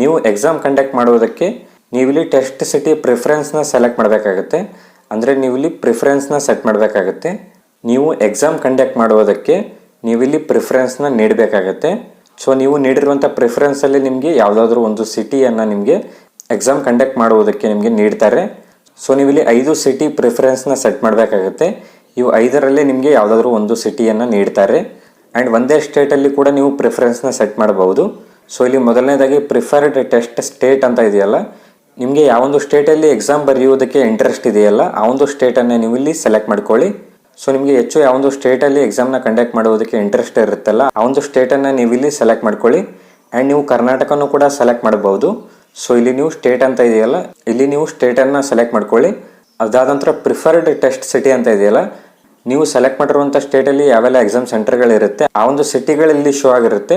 Speaker 1: ನೀವು ಎಕ್ಸಾಮ್ ಕಂಡಕ್ಟ್ ಮಾಡೋದಕ್ಕೆ ನೀವಿಲ್ಲಿ ಟೆಸ್ಟ್ ಸಿಟಿ ಪ್ರಿಫರೆನ್ಸ್ನ ಸೆಲೆಕ್ಟ್ ಮಾಡಬೇಕಾಗುತ್ತೆ. ಅಂದರೆ ನೀವಿಲ್ಲಿ ಪ್ರಿಫರೆನ್ಸ್ನ ಸೆಟ್ ಮಾಡಬೇಕಾಗುತ್ತೆ. ನೀವು ಎಕ್ಸಾಮ್ ಕಂಡಕ್ಟ್ ಮಾಡೋದಕ್ಕೆ ನೀವಿಲ್ಲಿ ಪ್ರಿಫರೆನ್ಸ್ನ ನೀಡಬೇಕಾಗತ್ತೆ. ಸೊ ನೀವು ನೀಡಿರುವಂಥ ಪ್ರಿಫರೆನ್ಸಲ್ಲಿ ನಿಮಗೆ ಯಾವುದಾದ್ರೂ ಒಂದು ಸಿಟಿಯನ್ನು ನಿಮಗೆ ಎಕ್ಸಾಮ್ ಕಂಡಕ್ಟ್ ಮಾಡುವುದಕ್ಕೆ ನಿಮಗೆ ನೀಡ್ತಾರೆ. ಸೊ ನೀವಿಲ್ಲಿ ಐದು ಸಿಟಿ ಪ್ರಿಫರೆನ್ಸ್ನ ಸೆಟ್ ಮಾಡಬೇಕಾಗುತ್ತೆ. ಇವು ಐದರಲ್ಲಿ ನಿಮಗೆ ಯಾವುದಾದ್ರೂ ಒಂದು ಸಿಟಿಯನ್ನು ನೀಡ್ತಾರೆ. ಆ್ಯಂಡ್ ಒಂದೇ ಸ್ಟೇಟಲ್ಲಿ ಕೂಡ ನೀವು ಪ್ರಿಫರೆನ್ಸ್ನ ಸೆಟ್ ಮಾಡಬಹುದು ಸೊ ಇಲ್ಲಿ ಮೊದಲನೇದಾಗಿ ಪ್ರಿಫರ್ಡ್ ಟೆಸ್ಟ್ ಸ್ಟೇಟ್ ಅಂತ ಇದೆಯಲ್ಲ, ನಿಮಗೆ ಯಾವೊಂದು ಸ್ಟೇಟಲ್ಲಿ ಎಕ್ಸಾಮ್ ಬರೆಯುವುದಕ್ಕೆ ಇಂಟ್ರೆಸ್ಟ್ ಇದೆಯಲ್ಲ, ಆ ಒಂದು ಸ್ಟೇಟನ್ನು ನೀವು ಇಲ್ಲಿ ಸೆಲೆಕ್ಟ್ ಮಾಡ್ಕೊಳ್ಳಿ. ಸೊ ನಿಮಗೆ ಹೆಚ್ಚು ಯಾವೊಂದು ಸ್ಟೇಟಲ್ಲಿ ಎಕ್ಸಾಮ್ನ ಕಂಡಕ್ಟ್ ಮಾಡೋದಕ್ಕೆ ಇಂಟ್ರೆಸ್ಟ್ ಇರುತ್ತಲ್ಲ, ಆ ಒಂದು ಸ್ಟೇಟನ್ನು ನೀವು ಇಲ್ಲಿ ಸೆಲೆಕ್ಟ್ ಮಾಡ್ಕೊಳ್ಳಿ. ಆ್ಯಂಡ್ ನೀವು ಕರ್ನಾಟಕನೂ ಕೂಡ ಸೆಲೆಕ್ಟ್ ಮಾಡಬಹುದು ಸೊ ಇಲ್ಲಿ ನೀವು ಸ್ಟೇಟ್ ಅಂತ ಇದೆಯಲ್ಲ, ಇಲ್ಲಿ ನೀವು ಸ್ಟೇಟನ್ನು ಸೆಲೆಕ್ಟ್ ಮಾಡ್ಕೊಳ್ಳಿ. ಅದಾದ ನಂತರ ಪ್ರಿಫರ್ಡ್ ಟೆಸ್ಟ್ ಸಿಟಿ ಅಂತ ಇದೆಯಲ್ಲ, ನೀವು ಸೆಲೆಕ್ಟ್ ಮಾಡಿರುವಂಥ ಸ್ಟೇಟಲ್ಲಿ ಯಾವೆಲ್ಲ ಎಕ್ಸಾಮ್ ಸೆಂಟರ್ಗಳಿರುತ್ತೆ ಆ ಒಂದು ಸಿಟಿಗಳಲ್ಲಿ ಶೋ ಆಗಿರುತ್ತೆ.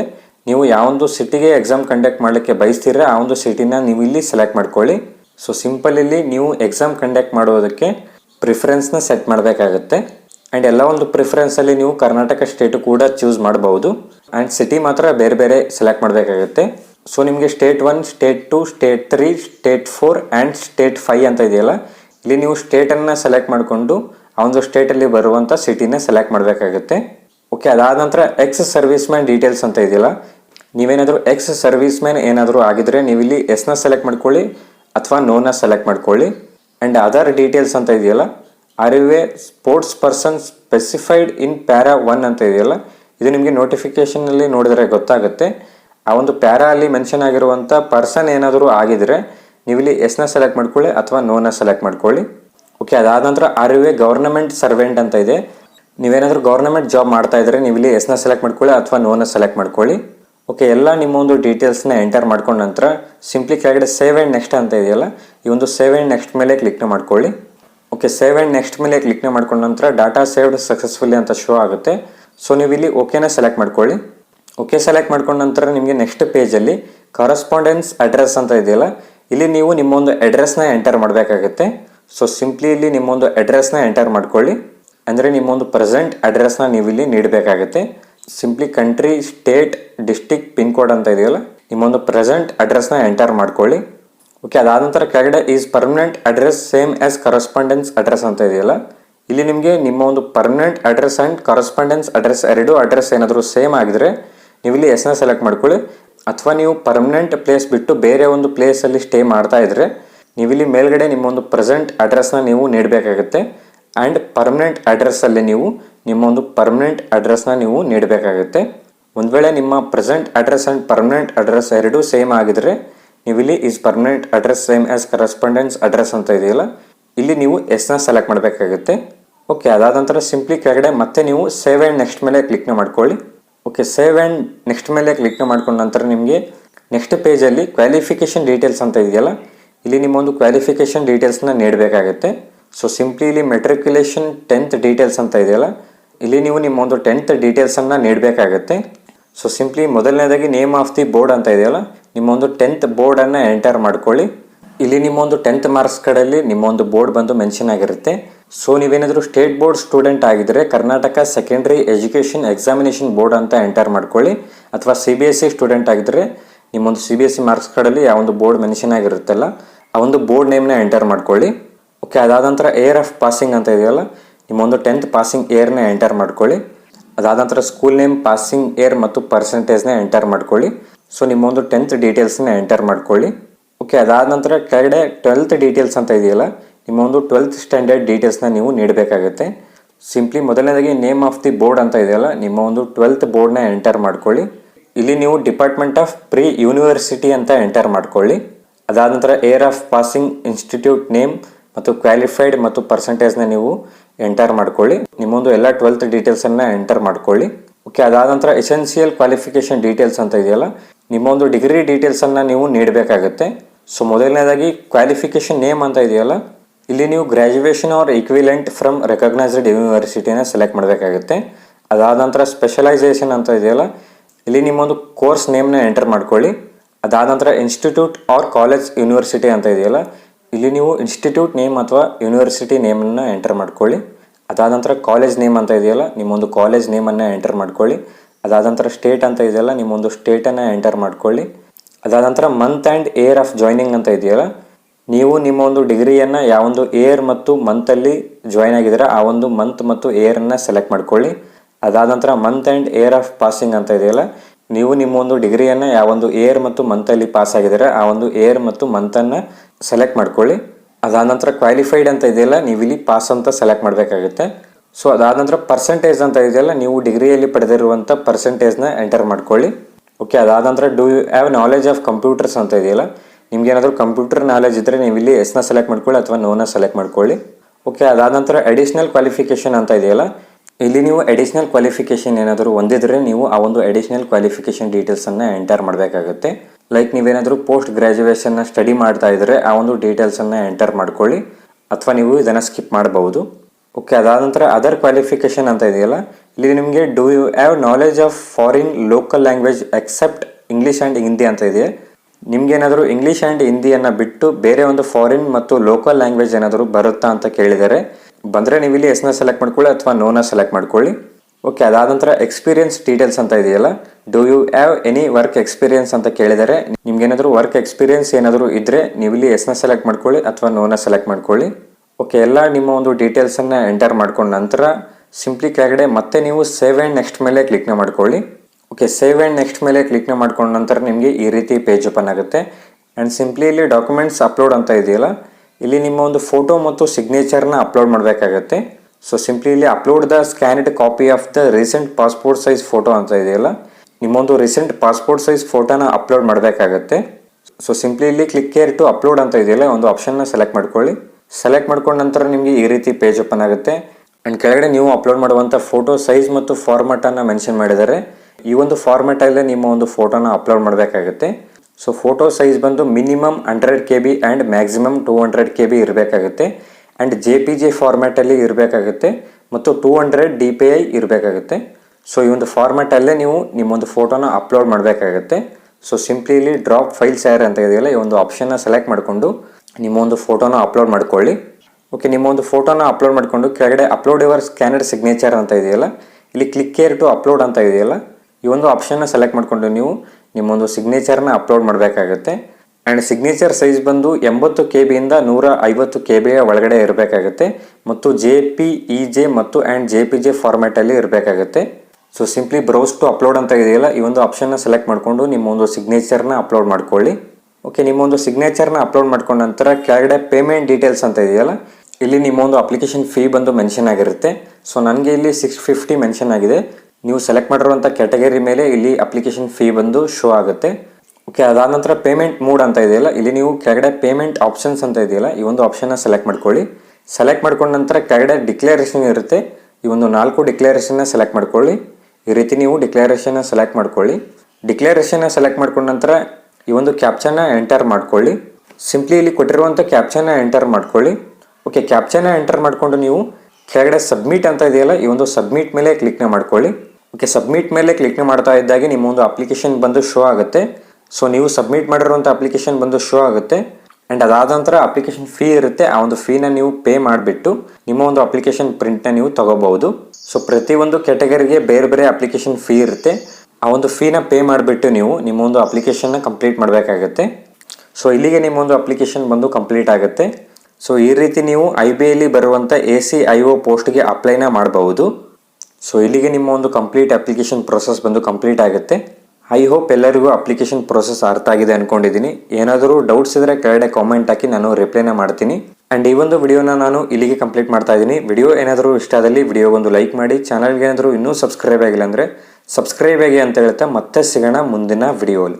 Speaker 1: ನೀವು ಯಾವೊಂದು ಸಿಟಿಗೆ ಎಕ್ಸಾಮ್ ಕಂಡಕ್ಟ್ ಮಾಡಲಿಕ್ಕೆ ಬಯಸ್ತೀರ, ಆ ಒಂದು ಸಿಟಿನ ನೀವು ಇಲ್ಲಿ ಸೆಲೆಕ್ಟ್ ಮಾಡ್ಕೊಳ್ಳಿ. ಸೊ ಸಿಂಪಲ್ ಇಲ್ಲಿ ನೀವು ಎಕ್ಸಾಮ್ ಕಂಡಕ್ಟ್ ಮಾಡೋದಕ್ಕೆ ಪ್ರಿಫರೆನ್ಸ್ನ ಸೆಟ್ ಮಾಡಬೇಕಾಗುತ್ತೆ. ಆ್ಯಂಡ್ ಎಲ್ಲ ಒಂದು ಪ್ರಿಫರೆನ್ಸಲ್ಲಿ ನೀವು ಕರ್ನಾಟಕ ಸ್ಟೇಟು ಕೂಡ ಚೂಸ್ ಮಾಡಬಹುದು. ಆ್ಯಂಡ್ ಸಿಟಿ ಮಾತ್ರ ಬೇರೆ ಬೇರೆ ಸೆಲೆಕ್ಟ್ ಮಾಡಬೇಕಾಗುತ್ತೆ. ಸೊ ನಿಮಗೆ state one state two state three state four and state five ಅಂತ ಇದೆಯಲ್ಲ, ಇಲ್ಲಿ ನೀವು ಸ್ಟೇಟನ್ನು ಸೆಲೆಕ್ಟ್ ಮಾಡಿಕೊಂಡು ಆ ಒಂದು ಸ್ಟೇಟಲ್ಲಿ ಬರುವಂಥ ಸಿಟಿನ ಸೆಲೆಕ್ಟ್ ಮಾಡಬೇಕಾಗುತ್ತೆ. ಓಕೆ ಅದಾದ ನಂತರ ಎಕ್ಸ್ ಸರ್ವಿಸ್ ಮ್ಯಾನ್ ಡೀಟೇಲ್ಸ್ ಅಂತ ಇದೆಯಲ್ಲ, ನೀವೇನಾದರೂ ಎಕ್ಸ್ ಸರ್ವಿಸ್ ಮ್ಯಾನ್ ಏನಾದರೂ ಆಗಿದ್ರೆ ನೀವಿಲ್ಲಿ ಎಸ್ನ ಸೆಲೆಕ್ಟ್ ಮಾಡ್ಕೊಳ್ಳಿ ಅಥವಾ ನೋನ ಸೆಲೆಕ್ಟ್ ಮಾಡ್ಕೊಳ್ಳಿ. ಆ್ಯಂಡ್ ಅದರ್ ಡೀಟೇಲ್ಸ್ ಅಂತ ಇದೆಯಲ್ಲ are you a sports person specified in para one ಅಂತ ಇದೆಯಲ್ಲ, ಇದು ನಿಮಗೆ ನೋಟಿಫಿಕೇಷನಲ್ಲಿ ನೋಡಿದರೆ ಗೊತ್ತಾಗುತ್ತೆ. ಆ ಒಂದು ಪ್ಯಾರಾ ಅಲ್ಲಿ ಮೆನ್ಷನ್ ಆಗಿರುವಂಥ ಪರ್ಸನ್ ಏನಾದರೂ ಆಗಿದ್ರೆ ನೀವಿಲ್ಲಿ ಎಸ್ನ ಸೆಲೆಕ್ಟ್ ಮಾಡ್ಕೊಳ್ಳಿ ಅಥವಾ ನೋನ ಸೆಲೆಕ್ಟ್ ಮಾಡ್ಕೊಳ್ಳಿ. ಓಕೆ ಅದಾದ ನಂತರ are you a government servant ಅಂತ ಇದೆ. ನೀವೇನಾದರೂ ಗೌರ್ನಮೆಂಟ್ ಜಾಬ್ ಮಾಡ್ತಾ ಇದ್ರೆ ನೀವಿಲ್ಲಿ ಎಸ್ನ ಸೆಲೆಕ್ಟ್ ಮಾಡ್ಕೊಳ್ಳಿ ಅಥವಾ ನೋನ ಸೆಲೆಕ್ಟ್ ಮಾಡ್ಕೊಳ್ಳಿ. ಓಕೆ ಎಲ್ಲ ನಿಮ್ಮ ಒಂದು ಡೀಟೇಲ್ಸ್ನ ಎಂಟರ್ ಮಾಡ್ಕೊಂಡ ನಂತರ ಸಿಂಪ್ಲಿ ಕೆಳಗಡೆ ಸೇವ್ ಆ್ಯಂಡ್ ನೆಕ್ಸ್ಟ್ ಅಂತ ಇದೆಯಲ್ಲ, ಈ ಒಂದು ಸೇವ್ ಆ್ಯಂಡ್ ನೆಕ್ಸ್ಟ್ ಮೇಲೆ ಕ್ಲಿಕ್ನ ಮಾಡ್ಕೊಳ್ಳಿ. ಓಕೆ ಸೇವ್ ಆ್ಯಂಡ್ ನೆಕ್ಸ್ಟ್ ಮೇಲೆ ಕ್ಲಿಕ್ನ ಮಾಡ್ಕೊಂಡ ನಂತರ ಡಾಟಾ ಸೇವ್ಡ್ ಸಕ್ಸಸ್ಫುಲ್ಲಿ ಅಂತ ಶೋ ಆಗುತ್ತೆ. ಸೊ ನೀವು ಇಲ್ಲಿ ಓಕೆನ ಸೆಲೆಕ್ಟ್ ಮಾಡ್ಕೊಳ್ಳಿ. ಓಕೆ ಸೆಲೆಕ್ಟ್ ಮಾಡ್ಕೊಂಡ ನಂತರ ನಿಮಗೆ ನೆಕ್ಸ್ಟ್ ಪೇಜಲ್ಲಿ ಕರಸ್ಪಾಂಡೆನ್ಸ್ ಅಡ್ರೆಸ್ ಅಂತ ಇದೆಯಲ್ಲ, ಇಲ್ಲಿ ನೀವು ನಿಮ್ಮೊಂದು ಅಡ್ರೆಸ್ನ ಎಂಟರ್ ಮಾಡಬೇಕಾಗುತ್ತೆ. ಸೊ ಸಿಂಪ್ಲಿ ಇಲ್ಲಿ ನಿಮ್ಮೊಂದು ಅಡ್ರೆಸ್ನ ಎಂಟರ್ ಮಾಡ್ಕೊಳ್ಳಿ. ಅಂದರೆ ನಿಮ್ಮೊಂದು ಪ್ರೆಸೆಂಟ್ ಅಡ್ರೆಸ್ನ ನೀವು ಇಲ್ಲಿ ನೀಡಬೇಕಾಗುತ್ತೆ. Simply country state district pin code ಅಂತ ಇದೆಯಲ್ಲ, ನಿಮ್ಮೊಂದು ಪ್ರೆಸೆಂಟ್ ಅಡ್ರೆಸ್ನ ಎಂಟರ್ ಮಾಡ್ಕೊಳ್ಳಿ. ಓಕೆ ಅದಾದ ನಂತರ ಕೆಳಗಡೆ is permanent address same as correspondence address ಅಂತ ಇದೆಯಲ್ಲ, ಇಲ್ಲಿ ನಿಮಗೆ ನಿಮ್ಮ ಒಂದು permanent address and correspondence address ಎರಡೂ ಅಡ್ರೆಸ್ ಏನಾದರೂ ಸೇಮ್ ಆಗಿದ್ರೆ ನೀವು ಇಲ್ಲಿ ಎಸ್ನ ಸೆಲೆಕ್ಟ್ ಮಾಡ್ಕೊಳ್ಳಿ. ಅಥವಾ ನೀವು ಪರ್ಮನೆಂಟ್ ಪ್ಲೇಸ್ ಬಿಟ್ಟು ಬೇರೆ ಒಂದು ಪ್ಲೇಸಲ್ಲಿ ಸ್ಟೇ ಮಾಡ್ತಾ ಇದ್ರೆ ನೀವಿಲ್ಲಿ ಮೇಲ್ಗಡೆ ನಿಮ್ಮೊಂದು ಪ್ರೆಸೆಂಟ್ ಅಡ್ರೆಸ್ನ ನೀವು ನೀಡಬೇಕಾಗುತ್ತೆ. ಆ್ಯಂಡ್ ಪರ್ಮನೆಂಟ್ ಅಡ್ರೆಸ್ಸಲ್ಲಿ ನೀವು ನಿಮ್ಮೊಂದು ಪರ್ಮನೆಂಟ್ ಅಡ್ರೆಸ್ನ ನೀವು ನೀಡಬೇಕಾಗುತ್ತೆ. ಒಂದು ವೇಳೆ ನಿಮ್ಮ present address and permanent address ಎರಡೂ ಸೇಮ್ ಆಗಿದ್ರೆ ನೀವಿಲ್ಲಿ is permanent address same as correspondence address ಅಂತ ಇದೆಯಲ್ಲ, ಇಲ್ಲಿ ನೀವು ಎಸ್ನ ಸೆಲೆಕ್ಟ್ ಮಾಡಬೇಕಾಗುತ್ತೆ. ಓಕೆ ಅದಾದ ನಂತರ ಸಿಂಪ್ಲಿ ಕೆಳಗಡೆ ಮತ್ತೆ ನೀವು ಸೇವ್ ಆ್ಯಂಡ್ ನೆಕ್ಸ್ಟ್ ಮೇಲೆ ಕ್ಲಿಕ್ನ ಮಾಡ್ಕೊಳ್ಳಿ. ಓಕೆ ಸೇವ್ ಆ್ಯಂಡ್ ನೆಕ್ಸ್ಟ್ ಮೇಲೆ ಕ್ಲಿಕ್ ಮಾಡ್ಕೊಂಡ ನಂತರ ನಿಮಗೆ ನೆಕ್ಸ್ಟ್ ಪೇಜಲ್ಲಿ ಕ್ವಾಲಿಫಿಕೇಷನ್ ಡೀಟೇಲ್ಸ್ ಅಂತ ಇದೆಯಲ್ಲ, ಇಲ್ಲಿ ನಿಮ್ಮೊಂದು ಕ್ವಾಲಿಫಿಕೇಷನ್ ಡೀಟೇಲ್ಸ್ನ ನೀಡಬೇಕಾಗುತ್ತೆ. ಸೊ ಸಿಂಪ್ಲಿ ಇಲ್ಲಿ ಮೆಟ್ರಿಕ್ಯುಲೇಷನ್ ಟೆಂತ್ ಡೀಟೇಲ್ಸ್ ಅಂತ ಇದೆಯಲ್ಲ, ಇಲ್ಲಿ ನೀವು ನಿಮ್ಮೊಂದು ಟೆಂತ್ ಡೀಟೇಲ್ಸನ್ನು ನೀಡಬೇಕಾಗುತ್ತೆ. ಸೊ ಸಿಂಪ್ಲಿ ಮೊದಲನೇದಾಗಿ ನೇಮ್ ಆಫ್ ದಿ ಬೋರ್ಡ್ ಅಂತ ಇದೆಯಲ್ಲ, ನಿಮ್ಮೊಂದು ಟೆಂತ್ ಬೋರ್ಡನ್ನು ಎಂಟರ್ ಮಾಡ್ಕೊಳ್ಳಿ. ಇಲ್ಲಿ ನಿಮ್ಮೊಂದು ಟೆಂತ್ ಮಾರ್ಕ್ಸ್ ಕಡೆಯಲ್ಲಿ ನಿಮ್ಮೊಂದು ಬೋರ್ಡ್ ಬಂದು ಮೆನ್ಷನ್ ಆಗಿರುತ್ತೆ. ಸೊ ನೀವೇನಾದರೂ ಸ್ಟೇಟ್ ಬೋರ್ಡ್ ಸ್ಟೂಡೆಂಟ್ ಆಗಿದ್ದರೆ Karnataka secondary education examination board ಅಂತ ಎಂಟರ್ ಮಾಡ್ಕೊಳ್ಳಿ. ಅಥವಾ C B S C student ಆಗಿದ್ದರೆ ನಿಮ್ಮೊಂದು C B S C marks ಕಾರ್ಡಲ್ಲಿ ಆ ಒಂದು ಬೋರ್ಡ್ ಮೆನ್ಷನ್ ಆಗಿರುತ್ತಲ್ಲ, ಆ ಒಂದು ಬೋರ್ಡ್ ನೇಮ್ನ ಎಂಟರ್ ಮಾಡ್ಕೊಳ್ಳಿ. ಓಕೆ ಅದಾದ ನಂತರ ಏರ್ ಆಫ್ ಪಾಸಿಂಗ್ ಅಂತ ಇದೆಯಲ್ಲ, ನಿಮ್ಮೊಂದು ಟೆಂತ್ ಪಾಸಿಂಗ್ ಏರ್ನ ಎಂಟರ್ ಮಾಡ್ಕೊಳ್ಳಿ. ಅದಾದ ನಂತರ ಸ್ಕೂಲ್ ನೇಮ್ ಪಾಸಿಂಗ್ ಏರ್ ಮತ್ತು ಪರ್ಸೆಂಟೇಜ್ನ ಎಂಟರ್ ಮಾಡ್ಕೊಳ್ಳಿ. ಸೊ ನಿಮ್ಮೊಂದು ಟೆಂತ್ ಡೀಟೇಲ್ಸ್ನ ಎಂಟರ್ ಮಾಡ್ಕೊಳ್ಳಿ. ಓಕೆ ಅದಾದ ನಂತರ ಕೆಳಗಡೆ ಟ್ವೆಲ್ತ್ ಡೀಟೇಲ್ಸ್ ಅಂತ ಇದೆಯಲ್ಲ ನಿಮ್ಮ ಒಂದು ಟ್ವೆಲ್ತ್ ಸ್ಟ್ಯಾಂಡರ್ಡ್ ಡೀಟೇಲ್ಸ್ನ ನೀವು ನೀಡಬೇಕಾಗುತ್ತೆ. ಸಿಂಪ್ಲಿ ಮೊದಲನೇದಾಗಿ ನೇಮ್ ಆಫ್ ದಿ ಬೋರ್ಡ್ ಅಂತ ಇದೆಯಲ್ಲ ನಿಮ್ಮ ಒಂದು ಟ್ವೆಲ್ತ್ ಬೋರ್ಡ್ನ ಎಂಟರ್ ಮಾಡ್ಕೊಳ್ಳಿ. ಇಲ್ಲಿ ನೀವು ಡಿಪಾರ್ಟ್ಮೆಂಟ್ ಆಫ್ ಪ್ರೀ ಯೂನಿವರ್ಸಿಟಿ ಅಂತ ಎಂಟರ್ ಮಾಡ್ಕೊಳ್ಳಿ. ಅದಾದ ನಂತರ year of passing institute name ಮತ್ತು ಕ್ವಾಲಿಫೈಡ್ ಮತ್ತು ಪರ್ಸೆಂಟೇಜ್ನ ನೀವು ಎಂಟರ್ ಮಾಡ್ಕೊಳ್ಳಿ. ನಿಮ್ಮೊಂದು ಎಲ್ಲ ಟ್ವೆಲ್ತ್ ಡೀಟೇಲ್ಸನ್ನು ಎಂಟರ್ ಮಾಡ್ಕೊಳ್ಳಿ. ಓಕೆ ಅದಾದ ನಂತರ ಎಸೆನ್ಷಿಯಲ್ ಕ್ವಾಲಿಫಿಕೇಶನ್ ಡೀಟೇಲ್ಸ್ ಅಂತ ಇದೆಯಲ್ಲ ನಿಮ್ಮ ಒಂದು ಡಿಗ್ರಿ ಡೀಟೇಲ್ಸನ್ನು ನೀವು ನೀಡಬೇಕಾಗುತ್ತೆ. ಸೊ ಮೊದಲನೇದಾಗಿ ಕ್ವಾಲಿಫಿಕೇಶನ್ ನೇಮ್ ಅಂತ ಇದೆಯಲ್ಲ ಇಲ್ಲಿ ನೀವು graduation or equivalent from recognised ಯೂನಿವರ್ಸಿಟಿನ select ಮಾಡಬೇಕಾಗುತ್ತೆ. ಅದಾದ ನಂತರ ಸ್ಪೆಷಲೈಸೇಷನ್ ಅಂತ ಇದೆಯಲ್ಲ, ಇಲ್ಲಿ ನಿಮ್ಮೊಂದು ಕೋರ್ಸ್ ನೇಮ್ನ ಎಂಟರ್ ಮಾಡ್ಕೊಳ್ಳಿ. ಅದಾದ ನಂತರ ಇನ್ಸ್ಟಿಟ್ಯೂಟ್ ಆರ್ ಕಾಲೇಜ್ ಯೂನಿವರ್ಸಿಟಿ ಅಂತ ಇದೆಯಲ್ಲ, ಇಲ್ಲಿ ನೀವು ಇನ್ಸ್ಟಿಟ್ಯೂಟ್ ನೇಮ್ ಅಥವಾ ಯೂನಿವರ್ಸಿಟಿ ನೇಮನ್ನು ಎಂಟರ್ ಮಾಡ್ಕೊಳ್ಳಿ. ಅದಾದ ನಂತರ ಕಾಲೇಜ್ ನೇಮ್ ಅಂತ ಇದೆಯಲ್ಲ, ನಿಮ್ಮೊಂದು ಕಾಲೇಜ್ ನೇಮನ್ನು ಎಂಟರ್ ಮಾಡ್ಕೊಳ್ಳಿ. ಅದಾದ ನಂತರ ಸ್ಟೇಟ್ ಅಂತ ಇದೆಯಲ್ಲ, ನಿಮ್ಮೊಂದು ಸ್ಟೇಟನ್ನು ಎಂಟರ್ ಮಾಡ್ಕೊಳ್ಳಿ. ಅದಾದ ನಂತರ month and year of joining ಅಂತ ಇದೆಯಲ್ಲ ನೀವು ನಿಮ್ಮ ಒಂದು ಡಿಗ್ರಿಯನ್ನು ಯಾವೊಂದು ಏರ್ ಮತ್ತು ಮಂತಲ್ಲಿ ಜಾಯ್ನ್ ಆಗಿದ್ದೀರಾ, ಆ ಒಂದು ಮಂತ್ ಮತ್ತು ಏರನ್ನು ಸೆಲೆಕ್ಟ್ ಮಾಡ್ಕೊಳ್ಳಿ. ಅದಾದ ನಂತರ month and year of passing ಅಂತ ಇದೆಯಲ್ಲ, ನೀವು ನಿಮ್ಮ ಒಂದು ಡಿಗ್ರಿಯನ್ನು ಯಾವೊಂದು ಏರ್ ಮತ್ತು ಮಂತಲ್ಲಿ ಪಾಸ್ ಆಗಿದ್ದೀರಾ, ಆ ಒಂದು ಏರ್ ಮತ್ತು ಮಂತನ್ನು ಸೆಲೆಕ್ಟ್ ಮಾಡ್ಕೊಳ್ಳಿ. ಅದಾದ ನಂತರ ಕ್ವಾಲಿಫೈಡ್ ಅಂತ ಇದೆಯಲ್ಲ ನೀವು ಇಲ್ಲಿ ಪಾಸ್ ಅಂತ ಸೆಲೆಕ್ಟ್ ಮಾಡಬೇಕಾಗುತ್ತೆ. ಸೊ ಅದಾದ ನಂತರ ಪರ್ಸೆಂಟೇಜ್ ಅಂತ ಇದೆಯಲ್ಲ, ನೀವು ಡಿಗ್ರಿಯಲ್ಲಿ ಪಡೆದಿರುವಂಥ ಪರ್ಸೆಂಟೇಜ್ನ ಎಂಟರ್ ಮಾಡ್ಕೊಳ್ಳಿ. ಓಕೆ ಅದಾದ ನಂತರ do you have knowledge of computers ಅಂತ ಇದೆಯಲ್ಲ ನಿಮ್ಗೆ ಏನಾದರೂ ಕಂಪ್ಯೂಟರ್ ನಾಲೆಜ್ ಇದ್ದರೆ ನೀವು ಇಲ್ಲಿ ಎಸ್ನ ಸೆಲೆಕ್ಟ್ ಮಾಡ್ಕೊಳ್ಳಿ ಅಥವಾ ನೋನ ಸೆಲೆಕ್ಟ್ ಮಾಡ್ಕೊಳ್ಳಿ. ಓಕೆ ಅದಾದ ನಂತರ ಅಡಿಷ್ನಲ್ ಕ್ವಾಲಿಫಿಕೇಷನ್ ಅಂತ ಇದೆಯಲ್ಲ, ಇಲ್ಲಿ ನೀವು ಅಡಿಷ್ನಲ್ ಕ್ವಾಲಿಫಿಕೇಷನ್ ಏನಾದರೂ ಹೊಂದಿದ್ರೆ ನೀವು ಆ ಒಂದು ಅಡಿಷ್ನಲ್ ಕ್ವಾಲಿಫಿಕೇಷನ್ ಡೀಟೇಲ್ಸನ್ನು ಎಂಟರ್ ಮಾಡಬೇಕಾಗುತ್ತೆ. ಲೈಕ್ ನೀವೇನಾದರೂ ಪೋಸ್ಟ್ ಗ್ರ್ಯಾಜುಯೇಷನ್ನ ಸ್ಟಡಿ ಮಾಡ್ತಾ ಇದ್ದರೆ ಆ ಒಂದು ಡೀಟೇಲ್ಸನ್ನು ಎಂಟರ್ ಮಾಡ್ಕೊಳ್ಳಿ, ಅಥವಾ ನೀವು ಇದನ್ನು ಸ್ಕಿಪ್ ಮಾಡಬಹುದು. ಓಕೆ ಅದಾದ ನಂತರ ಅದರ್ ಕ್ವಾಲಿಫಿಕೇಷನ್ ಅಂತ ಇದೆಯಲ್ಲ, ಇಲ್ಲಿ ನಿಮಗೆ do you have knowledge of foreign local language except English and Hindi ಅಂತ ಇದೆ. ನಿಮ್ಗೇನಾದರೂ ಇಂಗ್ಲೀಷ್ ಆ್ಯಂಡ್ ಹಿಂದಿಯನ್ನು ಬಿಟ್ಟು ಬೇರೆ ಒಂದು ಫಾರಿನ್ ಮತ್ತು ಲೋಕಲ್ ಲ್ಯಾಂಗ್ವೇಜ್ ಏನಾದರೂ ಬರುತ್ತಾ ಅಂತ ಕೇಳಿದರೆ, ಬಂದರೆ ನೀವು ಇಲ್ಲಿ ಎಸ್ನ ಸೆಲೆಕ್ಟ್ ಮಾಡ್ಕೊಳ್ಳಿ ಅಥವಾ ನೋನ ಸೆಲೆಕ್ಟ್ ಮಾಡ್ಕೊಳ್ಳಿ. ಓಕೆ ಅದಾದ ನಂತರ ಎಕ್ಸ್ಪೀರಿಯನ್ಸ್ ಡೀಟೇಲ್ಸ್ ಅಂತ ಇದೆಯಲ್ಲ do you have any work experience ಅಂತ ಕೇಳಿದರೆ, ನಿಮ್ಗೇನಾದರೂ ವರ್ಕ್ ಎಕ್ಸ್ಪೀರಿಯನ್ಸ್ ಏನಾದರೂ ಇದ್ದರೆ ನೀವು ಇಲ್ಲಿ ಎಸ್ನ ಸೆಲೆಕ್ಟ್ ಮಾಡ್ಕೊಳ್ಳಿ ಅಥವಾ ನೋನ ಸೆಲೆಕ್ಟ್ ಮಾಡ್ಕೊಳ್ಳಿ. ಓಕೆ ಎಲ್ಲ ನಿಮ್ಮ ಒಂದು ಡೀಟೇಲ್ಸನ್ನು ಎಂಟರ್ ಮಾಡ್ಕೊಂಡ ನಂತರ ಸಿಂಪ್ಲಿ ಕೆಳಗಡೆ ಮತ್ತೆ ನೀವು ಸೇವ್ ಆ್ಯಂಡ್ ನೆಕ್ಸ್ಟ್ ಮೇಲೆ ಕ್ಲಿಕ್ನ ಮಾಡ್ಕೊಳ್ಳಿ. ಓಕೆ ಸೇವ್ ಆ್ಯಂಡ್ ನೆಕ್ಸ್ಟ್ ಮೇಲೆ ಕ್ಲಿಕ್ನ ಮಾಡ್ಕೊಂಡ ನಂತರ ನಿಮಗೆ ಈ ರೀತಿ ಪೇಜ್ ಓಪನ್ ಆಗುತ್ತೆ. ಆ್ಯಂಡ್ ಸಿಂಪ್ಲಿ ಇಲ್ಲಿ ಡಾಕ್ಯುಮೆಂಟ್ಸ್ ಅಪ್ಲೋಡ್ ಅಂತ ಇದೆಯಲ್ಲ, ಇಲ್ಲಿ ನಿಮ್ಮ ಒಂದು ಫೋಟೋ ಮತ್ತು ಸಿಗ್ನೇಚರ್ನ ಅಪ್ಲೋಡ್ ಮಾಡಬೇಕಾಗತ್ತೆ. ಸೊ ಸಿಂಪ್ಲಿ ಇಲ್ಲಿ upload the scanned copy of the recent passport size photo ಅಂತ ಇದೆಯಲ್ಲ, ನಿಮ್ಮೊಂದು ರೀಸೆಂಟ್ ಪಾಸ್ಪೋರ್ಟ್ ಸೈಜ್ ಫೋಟೋನ ಅಪ್ಲೋಡ್ ಮಾಡಬೇಕಾಗತ್ತೆ. ಸೊ ಸಿಂಪ್ಲಿ ಇಲ್ಲಿ ಕ್ಲಿಕ್ ಕೇರ್ ಟು ಅಪ್ಲೋಡ್ ಅಂತ ಇದೆಯಲ್ಲ, ಒಂದು ಆಪ್ಷನ್ನ ಸೆಲೆಕ್ಟ್ ಮಾಡ್ಕೊಳ್ಳಿ. ಸೆಲೆಕ್ಟ್ ಮಾಡ್ಕೊಂಡ ನಂತರ ನಿಮಗೆ ಈ ರೀತಿ ಪೇಜ್ ಓಪನ್ ಆಗುತ್ತೆ. ಆ್ಯಂಡ್ ಕೆಳಗಡೆ ನೀವು ಅಪ್ಲೋಡ್ ಮಾಡುವಂಥ ಫೋಟೋ ಸೈಜ್ ಮತ್ತು ಫಾರ್ಮೆಟನ್ನು ಮೆನ್ಷನ್ ಮಾಡಿದ್ದಾರೆ. ಈ ಒಂದು ಫಾರ್ಮೆಟಲ್ಲೇ ನಿಮ್ಮ ಒಂದು ಫೋಟೋನ ಅಪ್ಲೋಡ್ ಮಾಡಬೇಕಾಗುತ್ತೆ. ಸೊ ಫೋಟೋ ಸೈಜ್ ಬಂದು minimum hundred K B and maximum two hundred K B ಇರಬೇಕಾಗುತ್ತೆ. ಆ್ಯಂಡ್ ಜೆ ಪಿ ಜೆ ಫಾರ್ಮ್ಯಾಟಲ್ಲಿ ಇರಬೇಕಾಗುತ್ತೆ. ಮತ್ತು two hundred D P I ಇರಬೇಕಾಗುತ್ತೆ. ಸೊ ಈ ಒಂದು ಫಾರ್ಮ್ಯಾಟಲ್ಲೇ ನೀವು ನಿಮ್ಮೊಂದು ಫೋಟೋನ ಅಪ್ಲೋಡ್ ಮಾಡಬೇಕಾಗುತ್ತೆ. ಸೊ ಸಿಂಪ್ಲಿ ಇಲ್ಲಿ ಡ್ರಾಪ್ ಫೈಲ್ ಯಾರು ಅಂತ ಇದೆಯಲ್ಲ, ಈ ಒಂದು ಆಪ್ಷನ್ನ ಸೆಲೆಕ್ಟ್ ಮಾಡಿಕೊಂಡು ನಿಮ್ಮ ಒಂದು ಫೋಟೋನ ಅಪ್ಲೋಡ್ ಮಾಡ್ಕೊಳ್ಳಿ. ಓಕೆ ನಿಮ್ಮ ಒಂದು ಫೋಟೋನ ಅಪ್ಲೋಡ್ ಮಾಡಿಕೊಂಡು ಕೆಳಗಡೆ ಅಪ್ಲೋಡ್ ಯುವರ್ ಸ್ಕ್ಯಾನರ್ ಸಿಗ್ನೇಚರ್ ಅಂತ ಇದೆಯಲ್ಲ, ಇಲ್ಲಿ ಕ್ಲಿಕ್ ಕೇರ್ ಟು ಅಪ್ಲೋಡ್ ಅಂತ ಇದೆಯಲ್ಲ ಈ ಒಂದು ಆಪ್ಷನ್ನ ಸೆಲೆಕ್ಟ್ ಮಾಡಿಕೊಂಡು ನೀವು ನಿಮ್ಮೊಂದು ಸಿಗ್ನೇಚರ್ನ ಅಪ್ಲೋಡ್ ಮಾಡಬೇಕಾಗುತ್ತೆ. ಆ್ಯಂಡ್ ಸಿಗ್ನೇಚರ್ ಸೈಜ್ ಬಂದು ಎಂಬತ್ತು ಕೆ ಬಿಯಿಂದ ನೂರ ಐವತ್ತು ಕೆ ಬಿಯ ಒಳಗಡೆ ಇರಬೇಕಾಗುತ್ತೆ. ಮತ್ತು ಜೆ ಪಿ ಇ ಜೆ ಮತ್ತು ಆ್ಯಂಡ್ ಜೆ ಪಿ ಜೆ ಫಾರ್ಮ್ಯಾಟಲ್ಲಿ ಇರಬೇಕಾಗುತ್ತೆ. So simply browse to upload ಅಂತ ಇದೆಯಲ್ಲ, ಈ ಒಂದು ಆಪ್ಷನ್ನ ಸೆಲೆಕ್ಟ್ ಮಾಡಿಕೊಂಡು ನಿಮ್ಮ ಒಂದು ಸಿಗ್ನೇಚರ್ನ ಅಪ್ಲೋಡ್ ಮಾಡ್ಕೊಳ್ಳಿ. ಓಕೆ ನಿಮ್ಮೊಂದು ಸಿಗ್ನೇಚರ್ನ ಅಪ್ಲೋಡ್ ಮಾಡ್ಕೊಂಡ ನಂತರ ಕೆಳಗಡೆ ಪೇಮೆಂಟ್ ಡೀಟೇಲ್ಸ್ ಅಂತ ಇದೆಯಲ್ಲ, ಇಲ್ಲಿ ನಿಮ್ಮೊಂದು ಅಪ್ಲಿಕೇಶನ್ ಫೀ ಬಂದು ಮೆನ್ಷನ್ ಆಗಿರುತ್ತೆ. ಸೊ ನನಗೆ ಇಲ್ಲಿ ಸಿಕ್ಸ್ ಫಿಫ್ಟಿ ಮೆನ್ಷನ್ ಆಗಿದೆ. ನೀವು ಸೆಲೆಕ್ಟ್ ಮಾಡಿರುವಂಥ ಕ್ಯಾಟಗರಿ ಮೇಲೆ ಇಲ್ಲಿ ಅಪ್ಲಿಕೇಶನ್ ಫೀ ಬಂದು ಶೋ ಆಗುತ್ತೆ. ಓಕೆ ಅದಾದ ನಂತರ ಪೇಮೆಂಟ್ ಮೂಡ್ ಅಂತ ಇದೆಯಲ್ಲ, ಇಲ್ಲಿ ನೀವು ಕೆಳಗಡೆ ಪೇಮೆಂಟ್ ಆಪ್ಷನ್ಸ್ ಅಂತ ಇದೆಯಲ್ಲ, ಈ ಒಂದು ಆಪ್ಷನ್ನ ಸೆಲೆಕ್ಟ್ ಮಾಡ್ಕೊಳ್ಳಿ. ಸೆಲೆಕ್ಟ್ ಮಾಡ್ಕೊಂಡ ನಂತರ ಕೆಳಗಡೆ ಡಿಕ್ಲೇರೇಷನ್ ಇರುತ್ತೆ. ಈ ಒಂದು ನಾಲ್ಕು ಡಿಕ್ಲೇರೇಷನ್ನ ಸೆಲೆಕ್ಟ್ ಮಾಡ್ಕೊಳ್ಳಿ. ಈ ರೀತಿ ನೀವು ಡಿಕ್ಲೇರೇಷನ್ನ ಸೆಲೆಕ್ಟ್ ಮಾಡ್ಕೊಳ್ಳಿ. ಡಿಕ್ಲೇರೇಷನ್ನ ಸೆಲೆಕ್ಟ್ ಮಾಡ್ಕೊಂಡ ನಂತರ ಈ ಒಂದು ಕ್ಯಾಪ್ಚನ್ನ ಎಂಟರ್ ಮಾಡ್ಕೊಳ್ಳಿ. ಸಿಂಪ್ಲಿ ಇಲ್ಲಿ ಕೊಟ್ಟಿರುವಂಥ ಕ್ಯಾಪ್ಚನ್ನ ಎಂಟರ್ ಮಾಡ್ಕೊಳ್ಳಿ. ಓಕೆ ಕ್ಯಾಪ್ಚನ್ನ ಎಂಟರ್ ಮಾಡಿಕೊಂಡು ನೀವು ಕೆಳಗಡೆ ಸಬ್ಮಿಟ್ ಅಂತ ಇದೆಯಲ್ಲ, ಈ ಒಂದು ಸಬ್ಮಿಟ್ ಮೇಲೆ ಕ್ಲಿಕ್ನ ಮಾಡ್ಕೊಳ್ಳಿ. ಓಕೆ ಸಬ್ಮಿಟ್ ಮೇಲೆ ಕ್ಲಿಕ್ ಮಾಡ್ತಾ ಇದ್ದಾಗೆ ನಿಮ್ಮ ಒಂದು ಅಪ್ಲಿಕೇಶನ್ ಬಂದು ಶೋ ಆಗುತ್ತೆ. ಸೊ ನೀವು ಸಬ್ಮಿಟ್ ಮಾಡಿರುವಂಥ ಅಪ್ಲಿಕೇಶನ್ ಬಂದು ಶೋ ಆಗುತ್ತೆ. ಆ್ಯಂಡ್ ಅದಾದ ನಂತರ ಅಪ್ಲಿಕೇಶನ್ ಫೀ ಇರುತ್ತೆ. ಆ ಒಂದು ಫೀನ ನೀವು ಪೇ ಮಾಡಿಬಿಟ್ಟು ನಿಮ್ಮ ಒಂದು ಅಪ್ಲಿಕೇಶನ್ ಪ್ರಿಂಟ್ನ ನೀವು ತಗೋಬಹುದು. ಸೊ ಪ್ರತಿಯೊಂದು ಕ್ಯಾಟಗರಿಗೆ ಬೇರೆ ಬೇರೆ ಅಪ್ಲಿಕೇಶನ್ ಫೀ ಇರುತ್ತೆ. ಆ ಒಂದು ಫೀನ ಪೇ ಮಾಡಿಬಿಟ್ಟು ನೀವು ನಿಮ್ಮ ಒಂದು ಅಪ್ಲಿಕೇಶನ್ನ ಕಂಪ್ಲೀಟ್ ಮಾಡಬೇಕಾಗತ್ತೆ. ಸೊ ಇಲ್ಲಿಗೆ ನಿಮ್ಮ ಒಂದು ಅಪ್ಲಿಕೇಶನ್ ಬಂದು ಕಂಪ್ಲೀಟ್ ಆಗುತ್ತೆ. ಸೊ ಈ ರೀತಿ ನೀವು ಐ ಬಿ ಐಲಿ ಬರುವಂಥ ಎ ಸಿ ಐ ಒ ಪೋಸ್ಟ್ಗೆ ಅಪ್ಲೈನ ಮಾಡಬಹುದು. ಸೊ ಇಲ್ಲಿಗೆ ನಿಮ್ಮ ಒಂದು ಕಂಪ್ಲೀಟ್ ಅಪ್ಲಿಕೇಶನ್ ಪ್ರೊಸೆಸ್ ಬಂದು ಕಂಪ್ಲೀಟ್ ಆಗುತ್ತೆ. ಐ ಹೋಪ್ ಎಲ್ಲರಿಗೂ ಅಪ್ಲಿಕೇಶನ್ ಪ್ರೊಸೆಸ್ ಅರ್ಥ ಆಗಿದೆ ಅನ್ಕೊಂಡಿದ್ದೀನಿ. ಏನಾದರೂ ಡೌಟ್ಸ್ ಇದ್ರೆ ಕೆಳಗಡೆ ಕಾಮೆಂಟ್ ಹಾಕಿ ನಾನು ರಿಪ್ಲೈನ ಮಾಡ್ತೀನಿ. ಅಂಡ್ ಈ ಒಂದು ವಿಡಿಯೋನ ನಾನು ಇಲ್ಲಿಗೆ ಕಂಪ್ಲೀಟ್ ಮಾಡ್ತಾ ಇದ್ದೀನಿ. ವಿಡಿಯೋ ಏನಾದರೂ ಇಷ್ಟ ಆದಲ್ಲಿ ವಿಡಿಯೋಗೊಂದು ಲೈಕ್ ಮಾಡಿ. ಚಾನಲ್ಗೆ ಏನಾದರೂ ಇನ್ನೂ ಸಬ್ಸ್ಕ್ರೈಬ್ ಆಗಿಲ್ಲ ಅಂದರೆ ಸಬ್ಸ್ಕ್ರೈಬ್ ಆಗಿ ಅಂತ ಹೇಳ್ತಾ ಮತ್ತೆ ಸಿಗೋಣ ಮುಂದಿನ ವಿಡಿಯೋಲಿ